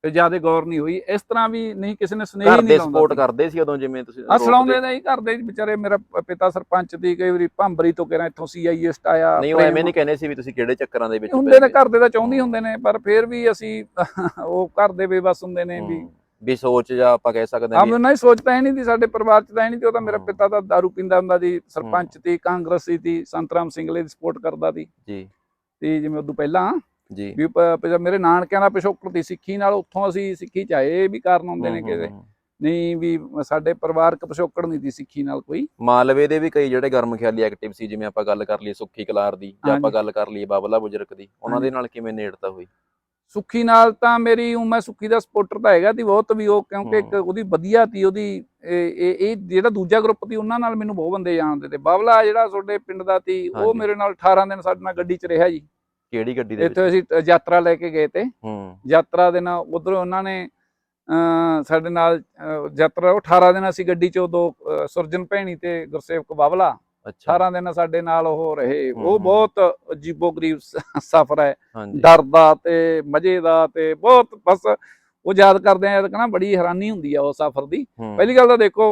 ਫਿਰ ਜ਼ਿਆਦਾ ਗੌਰ ਨਹੀਂ ਹੋਈ ਇਸ ਤਰ੍ਹਾਂ ਵੀ ਨਹੀਂ ਕਿਸੇ ਨੇ ਸਨੇਹ ਦੇ ਨਹੀਂ ਸਪੋਰਟ ਲਾਉਂਦਾ ਕਰਦੇ ਸੀ ਉਦੋਂ ਜਿਵੇਂ ਤੁਸੀਂ ਆ ਸਲਾਉਂਦੇ ਨਹੀਂ ਕਰਦੇ ਵਿਚਾਰੇ ਮੇਰਾ ਪਿਤਾ ਸਰਪੰਚ ਦੀ ਕਈ ਵਾਰੀ ਭਾਂਬਰੀ ਤੋਂ ਕਿਹੜਾ ਇੱਥੋਂ ਸੀਆਈਐਸਟ ਆਇਆ ਨਹੀਂ ਉਹ ਐਵੇਂ ਨਹੀਂ ਕਹਿੰਦੇ ਸੀ ਵੀ ਤੁਸੀਂ ਕਿਹੜੇ ਚੱਕਰਾਂ ਦੇ ਵਿੱਚ ਹੁੰਦੇ ਨੇ ਘਰ ਦੇ ਤਾਂ ਚਾਹੁੰਦੇ ਹੁੰਦੇ ਨੇ ਪਰ ਫੇਰ ਵੀ ਅਸੀਂ ਉਹ ਘਰ ਦੇ ਬੇਬਸ ਹੁੰਦੇ ਨੇ। ਵੀ। ਵੀ ਸੋਚ ਜਾਂ ਆਪਾਂ ਕਹਿ ਸਕਦੇ ਹਾਂ ਨਹੀਂ ਸੋਚਦਾ ਹੀ ਨਹੀਂ ਸੀ ਸਾਡੇ ਪਰਿਵਾਰ ਚ ਤਾਂ ਹੀ ਨਹੀਂ ਸੀ ਉਹ ਤਾਂ ਮੇਰਾ। ਪਿਤਾ ਤਾਂ दारू ਪੀਂਦਾ ਹੁੰਦਾ ਸੀ ਸਰਪੰਚ ਸੀ ਕਾਂਗਰਸੀ ਸੀ ਸੰਤਰਾਮ ਸਿੰਘਲੇ ਦੀ ਸਪੋਰਟ ਕਰਦਾ ਸੀ ਜੀ ਤੇ ਜਿਵੇਂ ਉਦੋਂ ਪਹਿਲਾਂ ਜੀ। ਵੀ ਪ- ਮੇਰੇ ਨਾਨਕਿਆਂ ਦਾ ਪਿਛੋਕੜ ਦੀ ਸਿੱਖੀ ਨਾਲ ਉੱਥੋਂ ਅਸੀਂ ਸਿੱਖੀ ਚ ਆਏ ਇਹ ਵੀ ਕਾਰਨ ਹੁੰਦੇ ਨੇ ਹੂੰ, ਕਿ ਹੂੰ, ਨਹੀਂ ਵੀ ਸਾਡੇ ਪਰਿਵਾਰਕ ਪਿਛੋਕੜ ਨਹੀਂ ਦੀ ਸਿੱਖੀ ਨਾਲ ਕੋਈ। ਮਾਲਵੇ ਦੇ ਵੀ ਕਈ ਜਿਹੜੇ ਗਰਮ ਖਿਆਲੀ ਐਕਟਿਵ ਸੀ ਜਿਵੇਂ ਆਪਾਂ ਗੱਲ ਕਰ ਲਈਏ ਸੁੱਖੀ ਕਲਾਰ ਦੀ ਜਾਂ ਆਪਾਂ ਹਾਂਜੀ। ਗੱਲ ਕਰ ਲਈਏ ਬਾਬਲਾ ਬੁਜਰਕ ਦੀ ਉਹਨਾਂ ਦੇ ਨਾਲ ਕਿਵੇਂ ਨੇੜਤਾ ਹੋਈ? ਸੁੱਖੀ ਨਾਲ ਤਾਂ ਮੇਰੀ ਉਹ ਮੈਂ ਸੁੱਖੀ ਦਾ ਸਪੋਰਟਰ ਤਾਂ ਹੈਗਾ ਤੀ ਬਹੁਤ ਵੀ ਉਹ ਕਿਉਂਕਿ ਇੱਕ। ਉਹਦੀ ਵਧੀਆ ਤੀ ਉਹਦੀ ਇਹ ਇਹ- ਇਹ ਜਿਹੜਾ ਦੂਜਾ ਗਰੁੱਪ ਤੀ ਉਹਨਾਂ ਨਾਲ ਮੈਨੂੰ ਬਹੁਤ ਬੰਦੇ ਜਾਣਦੇ ਤੇ ਬਾਬਲਾ ਜਿਹੜਾ ਤੁਹਾਡੇ ਪਿੰਡ ਦਾ ਤੀ ਉਹ ਹਾਂਜੀ। ਮੇਰੇ ਨਾਲ 18 ਦਿਨ ਸਾਡੇ ਨਾਲ ਗੱਡੀ 'ਚ ਰਿਹਾ ਜੀ। ਕਿਹੜੀ ਗੱਡੀ ਦੇ ਇੱਥੇ ਅਸੀਂ ਯਾਤਰਾ ਲੈ ਕੇ ਗਏ ਤੇ। ਹੂੰ। ਯਾਤਰਾ ਦੇ ਨਾਲ ਉਧਰੋਂ ਉਹਨਾਂ ਨੇ ਸਾਡੇ ਨਾਲ ਯਾਤਰਾ ਉਹ 18 ਦਿਨ ਅਸੀਂ ਗੱਡੀ 'ਚ ਅ, ਸੁਰਜਨ ਭੈਣੀ ਤੇ ਗੁਰਸੇਵਕ ਬਾਬਲਾ ਅੱਛਾ। 18 ਦਿਨ ਸਾਡੇ ਨਾਲ ਉਹ ਰਹੇ। ਉਹ। ਬਹੁਤ ਅਜੀਬੋ ਗਰੀਬ ਸਫ਼ਰ ਹੈ। ਹਾਂਜੀ। ਡਰ ਦਾ ਤੇ ਮਜ਼ੇ ਦਾ ਤੇ ਬਹੁਤ ਬਸ ਉਹ ਯਾਦ ਕਰਦੇ ਆ ਕਹਿੰਦਾ ਬੜੀ ਹੈਰਾਨੀ ਹੁੰਦੀ ਆ ਉਹ ਸਫ਼ਰ ਦੀ। ਪਹਿਲੀ ਗੱਲ ਤਾਂ ਦੇਖੋ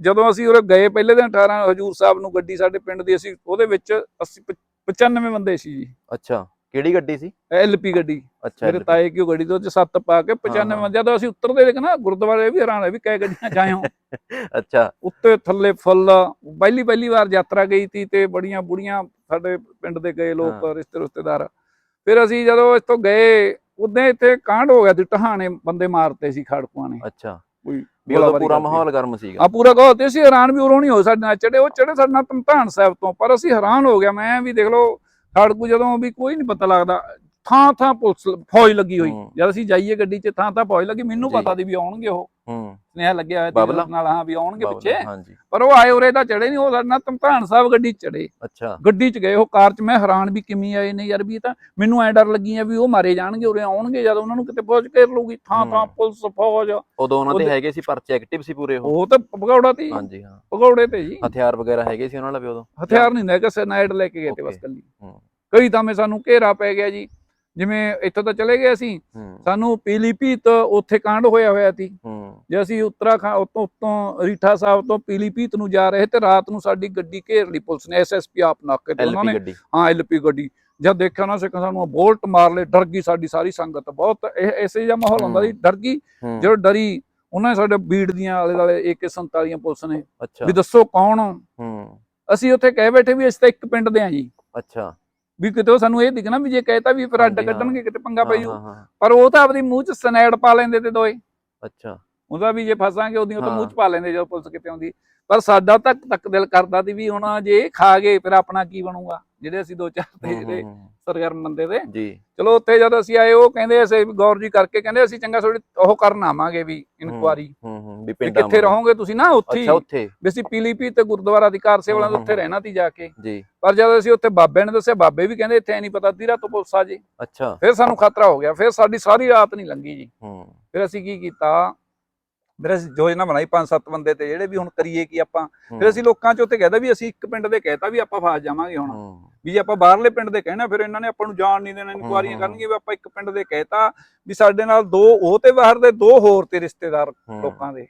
ਜਦੋਂ ਅਸੀਂ ਉਰੇ ਗਏ ਪਹਿਲੇ ਦਿਨ 18 ਹਜੂਰ ਸਾਹਿਬ ਨੂੰ ਗੱਡੀ ਸਾਡੇ ਪਿੰਡ ਦੀ ਅਸੀਂ ਉਹਦੇ ਵਿੱਚ 80 95 ਬੰਦੇ ਸੀ ਜੀ। ਅੱਛਾ। ਕਿਹੜੀ ਗੱਡੀ ਸੀ? ਐਲਪੀ ਗੱਡੀ। ਅੱਛਾ ਮੇਰੇ ਤਾਏ ਕੀ ਉਹ ਗੱਡੀ ਤੋਂ ਚ ਸੱਤ ਪਾ ਕੇ 95 ਹਾਂ। ਬੰਦੇ ਜਦੋਂ ਅਸੀਂ ਉਤਰਦੇ ਦੇਖ ਨਾ ਗੁਰਦੁਆਰੇ ਵੀ ਹੈਰਾਨ ਹੋਏ ਵੀ ਕਈ ਗੱਡੀਆਂ ਹੋ। ਅੱਛਾ। ਉੱਤੇ ਥੱਲੇ ਫੁੱਲ ਪਹਿਲੀ ਪਹਿਲੀ ਵਾਰ ਯਾਤਰਾ ਗਈ ਤੀ ਤੇ ਬੜੀਆਂ ਬੁੜੀਆਂ ਸਾਡੇ ਪਿੰਡ ਦੇ ਗਏ ਲੋਕ ਹਾਂ। ਰਿਸ਼ਤੇ ਰਿਸ਼ਤੇਦਾਰ। ਫਿਰ ਅਸੀਂ ਜਦੋਂ ਇੱਥੋਂ ਗਏ ਉਦੋਂ ਇੱਥੇ ਕਾਂਡ ਹੋ ਗਿਆ ਤੇ ਟਹਾਣੇ ਬੰਦੇ ਮਾਰਤੇ ਸੀ ਖੜਕੂਆਂ ਨੇ। ਅੱਛਾ। ਕੋਈ ਵੀ ਗੋਲਾਬਾਰੀ ਪੂਰਾ। ਮਾਹੌਲ ਗਰਮ ਸੀਗਾ। ਆ ਪੂਰਾ ਕਹੋ ਤੇ ਅਸੀਂ ਹੈਰਾਨ ਵੀ ਉਰੋਂ ਨਹੀਂ ਹੋ ਸਾਡੇ ਨਾਲ ਚੜੇ ਉਹ ਚੜੇ ਸਾਡੇ ਨਾਲ ਧੰਤਾਨ ਸਾਹਿਬ ਤੋਂ ਪਰ ਅਸੀਂ ਹੈਰਾਨ ਹੋ ਗਿਆ ਮੈਂ ਵੀ ਦੇਖ ਲਓ ਖੜਕੂ ਜਦੋਂ ਵੀ ਕੋਈ ਨਹੀਂ ਪਤਾ ਲੱਗਦਾ ਥਾਂ ਥਾਂ ਪੁਲਿਸ ਫੌਜ ਲੱਗੀ ਹੋਈ। ਜਦ ਅਸੀਂ ਜਾਈਏ ਗੱਡੀ 'ਚ ਥਾਂ ਥਾਂ ਫੌਜ ਲੱਗੀ। ਮੈਨੂੰ। ਪਤਾ ਦੀ ਵੀ ਆਉਣਗੇ ਉਹ। ਹੂੰ। ਸੁਨੇਹਾ ਲੱਗਿਆ ਹੋਇਆ? ਤੇ ਨਾਲ ਹਾਂ ਵੀ ਆਉਣਗੇ ਪਿੱਛੇ। ਪਰ ਉਹ ਆਏ ਉਰੇ ਤਾਂ ਚੜੇ ਨਹੀਂ ਉਹ ਸਾਡੇ ਨਾਲ ਧੰਤਾਨ ਸਾਹਿਬ ਗੱਡੀ 'ਚ ਚੜੇ। ਅੱਛਾ। ਗੱਡੀ 'ਚ ਗਏ ਉਹ ਕਾਰ 'ਚ। ਮੈਂ ਹੈਰਾਨ ਵੀ ਕਿਵੇਂ ਆਏ ਨੇ ਯਾਰ ਵੀ ਤਾਂ ਮੈਨੂੰ ਐ ਡਰ ਲੱਗੀ ਆ ਵੀ ਉਹ ਮਾਰੇ ਜਾਣਗੇ ਉਰੇ ਆਉਣਗੇ ਜਦ ਉਹਨਾਂ ਨੂੰ ਕਿਤੇ ਪਹੁੰਚ ਕੇ ਲਊਗੀ। ਥਾਂ ਥਾਂ। ਪੁਲਿਸ ਫੌਜ। ਉਦੋਂ ਉਹਨਾਂ ਦੇ ਉਹਦੇ- ਹੈਗੇ ਸੀ ਪਰਚੇ ਐਕਟਿਵ ਸੀ ਪੂਰੇ ਉਹ। ਉਹ ਤਾਂ ਭਗੌੜਾ ਤੇ ਹਾਂਜੀ ਹਾਂ। ਭਗੌੜੇ ਤੇ ਜੀ ਹਥਿਆਰ ਵਗੈਰਾ ਹੈਗੇ ਸੀ ਉਹਨਾਂ ਨਾਲ ਵੀ ਉਦੋਂ। ਹਥਿਆਰ ਨਹੀਂ ਲੈ ਕੇ ਸਨਾਈਡ ਲੈ ਕੇ ਗਏ ਤੇ ਬਸ. ਕੱਲੀ। ਹੂੰ। ਕਈ ਤਾਂ ਮੈਂ ਸਾਨੂੰ ਘੇਰਾ ਪੈ ਗਿਆ ਜੀ। ਜਿਵੇਂ ਇੱਥੋਂ ਤਾਂ ਚਲੇ ਗਏ ਅਸੀਂ ਸਾਨੂੰ ਪੀਲੀਭੀਤ ਉੱਥੇ ਕਾਂਡ ਹੋਇਆ ਹੋਇਆ ਸੀ। ਜੇ ਅਸੀਂ ਉੱਤਰਾਖੰਡ ਉਤੋਂ ਉਤੋਂ ਰੀਠਾ ਸਾਹਿਬ ਤੋਂ ਪੀਲੀਭੀਤ ਨੂੰ ਜਾ ਰਹੇ ਤੇ ਰਾਤ ਨੂੰ ਸਾਡੀ ਗੱਡੀ ਘੇਰ ਲਈ ਪੁਲਿਸ ਨੇ ਐਸਐਸਪੀ ਆਪ ਨਾਕੇ ਤੇ ਉਹਨਾਂ ਨੇ। ਹਾਂ ਐਲਪੀ ਗੱਡੀ। ਜਦ ਦੇਖਿਆ ਨਾ ਸਿੱਖਾਂ ਸਾਨੂੰ ਬੋਲਟ ਮਾਰ ਲਏ ਡਰ ਗਈ ਸਾਡੀ ਸਾਰੀ ਸੰਗਤ। ਬਹੁਤ ਐਸੇ ਜਿਹਾ ਮਾਹੌਲ ਹੁੰਦਾ ਸੀ। ਡਰ ਗਈ। ਜਦੋਂ ਡਰੀ ਉਹਨਾਂ ਨੇ ਸਾਡੇ ਬੀੜ ਦੀਆਂ ਆਲੇ ਦੁਆਲੇ AK47 ਪੁਲਿਸ ਨੇ। ਵੀ ਦੱਸੋ ਕੌਣ ਅਸੀਂ ਉੱਥੇ ਕਹਿ ਬੈਠੇ ਵੀ ਅਸੀਂ ਤਾਂ ਇੱਕ ਪਿੰਡ ਦੇ ਆ ਜੀ। ਅੱਛਾ। ਵੀ ਕਿਤੇ ਉਹ ਸਾਨੂੰ ਇਹ ਦਿਖਣਾ ਵੀ ਜੇ ਕਹਿਤਾ ਵੀ ਫਿਰ ਅੱਡ। ਕੱਢਣਗੇ ਕਿਤੇ ਪੰਗਾ ਪੈ ਜੂ ਪਰ ਉਹ ਤਾਂ ਆਪਦੀ ਮੂੰਹ 'ਚ ਸਨੈਡ ਪਾ ਲੈਂਦੇ ਤੇ ਦੋਏ। ਅੱਛਾ। ਉਹਦਾ ਵੀ ਜੇ ਫਸਾਂਗੇ ਉਹਦੀ ਉਹ ਤਾਂ। ਮੂੰਹ 'ਚ ਪਾ ਲੈਂਦੇ ਜਦੋਂ ਪੁਲਿਸ ਕਿਤੇ ਆਉਂਦੀ। ਪਰ ਸਾਡਾ ਤੱਕ ਤੱਕ ਦਿਲ ਕਰਦਾ ਸੀ ਵੀ ਹੁਣ ਜੇ ਖਾ ਗਏ ਫਿਰ ਆਪਣਾ ਕੀ ਬਣੂਗਾ? ਜਿਹੜੇ ਅਸੀਂ ਦੋ ਚਾਰ ਤੇ ਜਿਹੜੇ ਸਰਗਰਮ ਬੰਦੇ ਤੇ ਜੀ। ਚਲੋ ਉੱਥੇ ਜਦ ਅਸੀਂ ਆਏ ਉਹ ਕਹਿੰਦੇ ਅਸੀਂ ਗੌਰ ਜੀ ਕਰਕੇ ਕਹਿੰਦੇ ਅਸੀਂ ਚੰਗਾ ਥੋੜੀ ਉਹ ਕਰਨ ਆਵਾਂਗੇ ਵੀ ਇਨਕੁਆਰੀ। ਹੂੰ ਹੂੰ ਵੀ ਪਿੰਡਾਂ ਕਿੱਥੇ ਰਹੋਗੇ ਤੁਸੀਂ? ਨਾ ਉੱਥੇ ਅੱਛਾ ਉੱਥੇ। ਵੀ ਅਸੀਂ ਪੀਲੀਪੀ ਤੇ ਗੁਰਦੁਆਰਾ ਅਧਿਕਾਰ ਸੇਵਾ ਹੂੰ, ਉੱਥੇ। ਰਹਿਣਾ ਤੀ ਜਾ ਕੇ। ਜੀ। ਪਰ ਜਦ ਅਸੀਂ ਉੱਥੇ ਬਾਬੇ ਨੇ ਦੱਸਿਆ ਬਾਬੇ ਵੀ ਕਹਿੰਦੇ ਇੱਥੇ ਨਹੀਂ ਪਤਾ ਰਾਤ ਤੋਂ ਪੁਲਿਸ ਆ ਜੇ। ਅੱਛਾ। ਫਿਰ ਸਾਨੂੰ ਖਤਰਾ ਹੋ ਗਿਆ ਫਿਰ ਸਾਡੀ ਸਾਰੀ ਰਾਤ ਨਹੀਂ ਲੰਗੀ ਜੀ। ਹੂੰ। ਫਿਰ ਅਸੀਂ ਕੀ ਕੀਤਾ? ਫਿਰ ਅਸੀਂ ਯੋਜਨਾ ਬਣਾਈ ਪੰਜ ਸੱਤ ਬੰਦੇ ਤੇ ਜਿਹੜੇ ਵੀ ਹੁਣ ਕਰੀਏ ਕੀ ਆਪਾਂ। ਫਿਰ ਅਸੀਂ ਲੋਕਾਂ ਚ ਉੱਥੇ ਕਹਿਦਾ ਵੀ ਅਸੀਂ ਇੱਕ ਪਿੰਡ ਦੇ ਕਹਿਤਾ ਵੀ ਆਪਾਂ ਫਾਸ ਜਾਵਾਂਗੇ ਹੁਣ। ਵੀ ਜੇ ਆਪਾਂ ਬਾਹਰਲੇ ਪਿੰਡ ਦੇ ਕਹਿਣਾ ਫਿਰ ਇਹਨਾਂ ਨੇ ਆਪਾਂ ਨੂੰ ਜਾਣ ਨਹੀਂ ਦੇਣਾ ਇਨਕੁਆਰੀਆਂ। ਕਰਨਗੇ ਵੀ ਆਪਾਂ ਇੱਕ ਪਿੰਡ ਦੇ ਕਹਿਤਾ ਵੀ ਸਾਡੇ ਨਾਲ ਦੋ ਉਹ ਤੇ ਬਾਹਰ ਦੇ ਦੋ ਹੋਰ ਤੇ ਰਿਸ਼ਤੇਦਾਰ ਲੋਕਾਂ ਦੇ।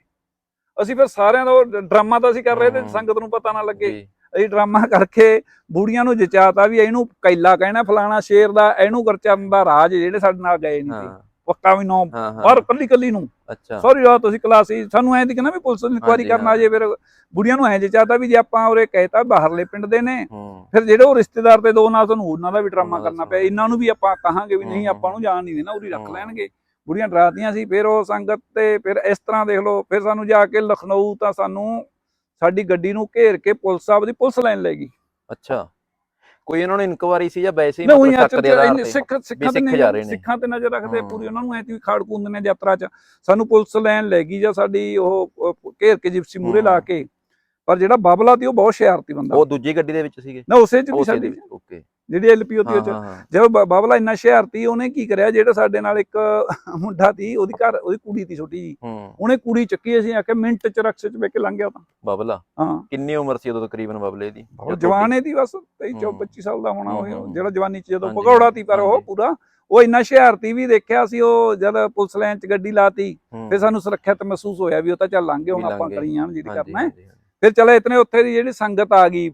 ਅਸੀਂ ਫਿਰ ਸਾਰਿਆਂ ਦਾ ਡਰਾਮਾ ਤਾਂ ਅਸੀਂ ਕਰ ਰਹੇ ਤੇ। ਸੰਗਤ ਨੂੰ ਪਤਾ ਨਾ ਲੱਗੇ। ਅਸੀਂ ਡਰਾਮਾ ਕਰਕੇ ਬੂੜੀਆਂ ਨੂੰ ਜਚਾਤਾ ਵੀ ਇਹਨੂੰ ਕੈਲਾ ਕਹਿਣਾ ਫਲਾਣਾ ਸ਼ੇਰ ਦਾ ਇਹਨੂੰ ਗੁਰਚਰਨ ਦਾ ਰਾਜ ਜਿਹੜੇ ਸਾਡੇ ਨਾਲ ਗਏ ਨਹੀਂ ਸੀ। ਪੱਕਾ ਵੀ ਨੌ ਹਾਂ ਹਾਂ। ਪਰ ਕੱਲੀ ਕੱਲੀ ਨੂੰ। ਅੱਛਾ। ਸੌਰੀ ਰਾਤ ਤੁਸੀਂ ਕਲਾਸ ਸੀ ਸਾਨੂੰ ਐਂ ਦੀ ਕਹਿੰਦਾ ਵੀ ਪੁਲਿਸ ਇਨਕੁਆਰੀ ਹਾਂਜੀ, ਕਰਨ ਆ ਹਾਂ। ਜੇ ਫਿਰ ਬੁੜੀਆਂ ਨੂੰ ਐਂ ਜਚਾਤਾ ਵੀ ਜੇ ਆਪਾਂ ਉਰੇ ਕਹਿਤਾ ਬਾਹਰਲੇ ਪਿੰਡ ਦੇ ਨੇ ਹੂੰ। ਫਿਰ ਜਿਹੜੇ ਉਹ ਰਿਸ਼ਤੇਦਾਰ ਤੇ ਦੋ ਨਾਲ ਤੁਹਾਨੂੰ ਉਹਨਾਂ ਦਾ ਵੀ ਡਰਾਮਾ ਕਰਨਾ ਪਿਆ। ਇਹਨਾਂ ਨੂੰ ਵੀ ਆਪਾਂ ਕਹਾਂਗੇ ਵੀ ਨਹੀਂ ਹੂੰ, ਆਪਾਂ ਨੂੰ ਜਾਣ ਨਹੀਂ ਦੇਣਾ ਉਰੀ ਰੱਖ ਹੂੰ। ਲੈਣਗੇ। ਬੁੜੀਆਂ ਡਰਾਤੀਆਂ ਸੀ ਫਿਰ ਉਹ ਸੰਗਤ ਤੇ ਫਿਰ ਇਸ ਤਰ੍ਹਾਂ ਦੇਖ ਲਓ ਫਿਰ ਸਾਨੂੰ ਜਾ ਕੇ ਲਖਨਊ ਤਾਂ ਸਾਨੂੰ ਸਾਡੀ ਗੱਡੀ ਨੂੰ ਘੇਰ ਕੇ ਪੁਲਿਸ ਸਾਹਿਬ ਦੀ ਪੁਲਿਸ ਲਾਈਨ ਲੈ ਗਈ। ਅੱਛਾ। ਕੋਈ ਇਹਨਾਂ ਨੂੰ ਇਨਕੁਆਰੀ ਸੀ ਜਾਂ ਵੈਸੇ ਹੀ ਮਤਲਬ ਸ਼ੱਕ ਦੇ ਆਧਾਰ ਤੇ ਸਿੱਖ ਸਿੱਖਾਂ ਤੇ ਜਾ ਰਹੇ ਨੇ। ਸਿੱਖਾਂ ਤੇ ਨਜ਼ਰ ਰੱਖਦੇ। ਪੂਰੀ ਉਹਨਾਂ ਨੂੰ ਐ ਵੀ ਖਾੜ ਕੁੰਦ ਨੇ ਯਾਤਰਾ 'ਚ ਸਾਨੂੰ ਪੁਲਿਸ ਲਾਈਨ ਲੈ ਗਈ ਜਾਂ ਸਾਡੀ ਉਹ ਘੇਰ ਕੇ ਜਿਪਸੀ ਮੂਰੇ ਲਾ। ਕੇ ਪਰ ਜਿਹੜਾ ਬਾਬਲਾ ਸੀ ਉਹ ਬਹੁਤ ਸ਼ਿਆਰਤੀ ਬੰਦਾ ਉਹ ਦੂਜੀ ਗੱਡੀ ਦੇ ਵਿੱਚ ਸੀਗੇ ਨਾ ਉਸੇ 'ਚ ਵੀ ਸਾਡੀ ਓਕੇ ਜਿਹੜੀ ਐਲਪੀ ਉਹਦੀ ਉਹ 'ਚ ਜਦੋਂ ਬਾਬਲਾ ਇੰਨਾ ਸ਼ਿਆਰਤੀ ਉਹਨੇ ਕੀ ਕਰਿਆ ਜਿਹੜਾ ਸਾਡੇ ਨਾਲ ਇੱਕ ਮੁੰਡਾ ਸੀ ਉਹਦੀ ਘਰ ਉਹਦੀ ਕੁੜੀ ਸੀ ਛੋਟੀ ਜੀ ਉਹਨੇ ਕੁੜੀ ਚੱਕੀ ਅਸੀਂ ਆ ਕੇ ਮਿੰਟ 'ਚ ਰਕਸ਼ੇ 'ਚ ਬੈ ਕੇ ਲੰਘ ਗਿਆ ਤਾਂ ਬਬਲਾ ਹਾਂ ਕਿੰਨੀ ਉਮਰ ਸੀ ਉਦੋਂ ਤਕਰੀਬਨ ਬਬਲੇ ਦੀ ਜਵਾਨ ਦੀ ਬਸ 23 ਹੂੰ। 24 25 ਸਾਲ ਦਾ ਹੋਣਾ ਉਹ। ਜਿਹੜਾ ਜਵਾਨੀ 'ਚ ਜਦੋਂ ਭਗੌੜਾ ਸੀ ਪਰ ਉਹ। ਪੂਰਾ ਉਹ ਇੰਨਾ ਸ਼ਿਆਰਤੀ ਵੀ ਦੇਖਿਆ ਸੀ ਉਹ ਜਦ ਪੁਲਿਸ ਲਾਈਨ 'ਚ ਗੱਡੀ ਲਾਤੀ ਫਿਰ ਸਾਨੂੰ ਸੁਰੱਖਿਅਤ ਮਹਿਸੂਸ ਹੋਇਆ ਵੀ ਉਹ ਤਾਂ ਚੱਲ ਲੰਘ ਹੁਣ ਆਪਾਂ ਲੰਘ ਗਏ। ਕਰੀ ਜਾਣ ਜਿਹੜੀ ਕਰਨਾ ਹੈ। ਫਿਰ ਚਲੇ ਇਤਨੇ ਉੱਥੇ ਦੀ ਜਿਹੜੀ ਸੰਗਤ ਆ ਗਈ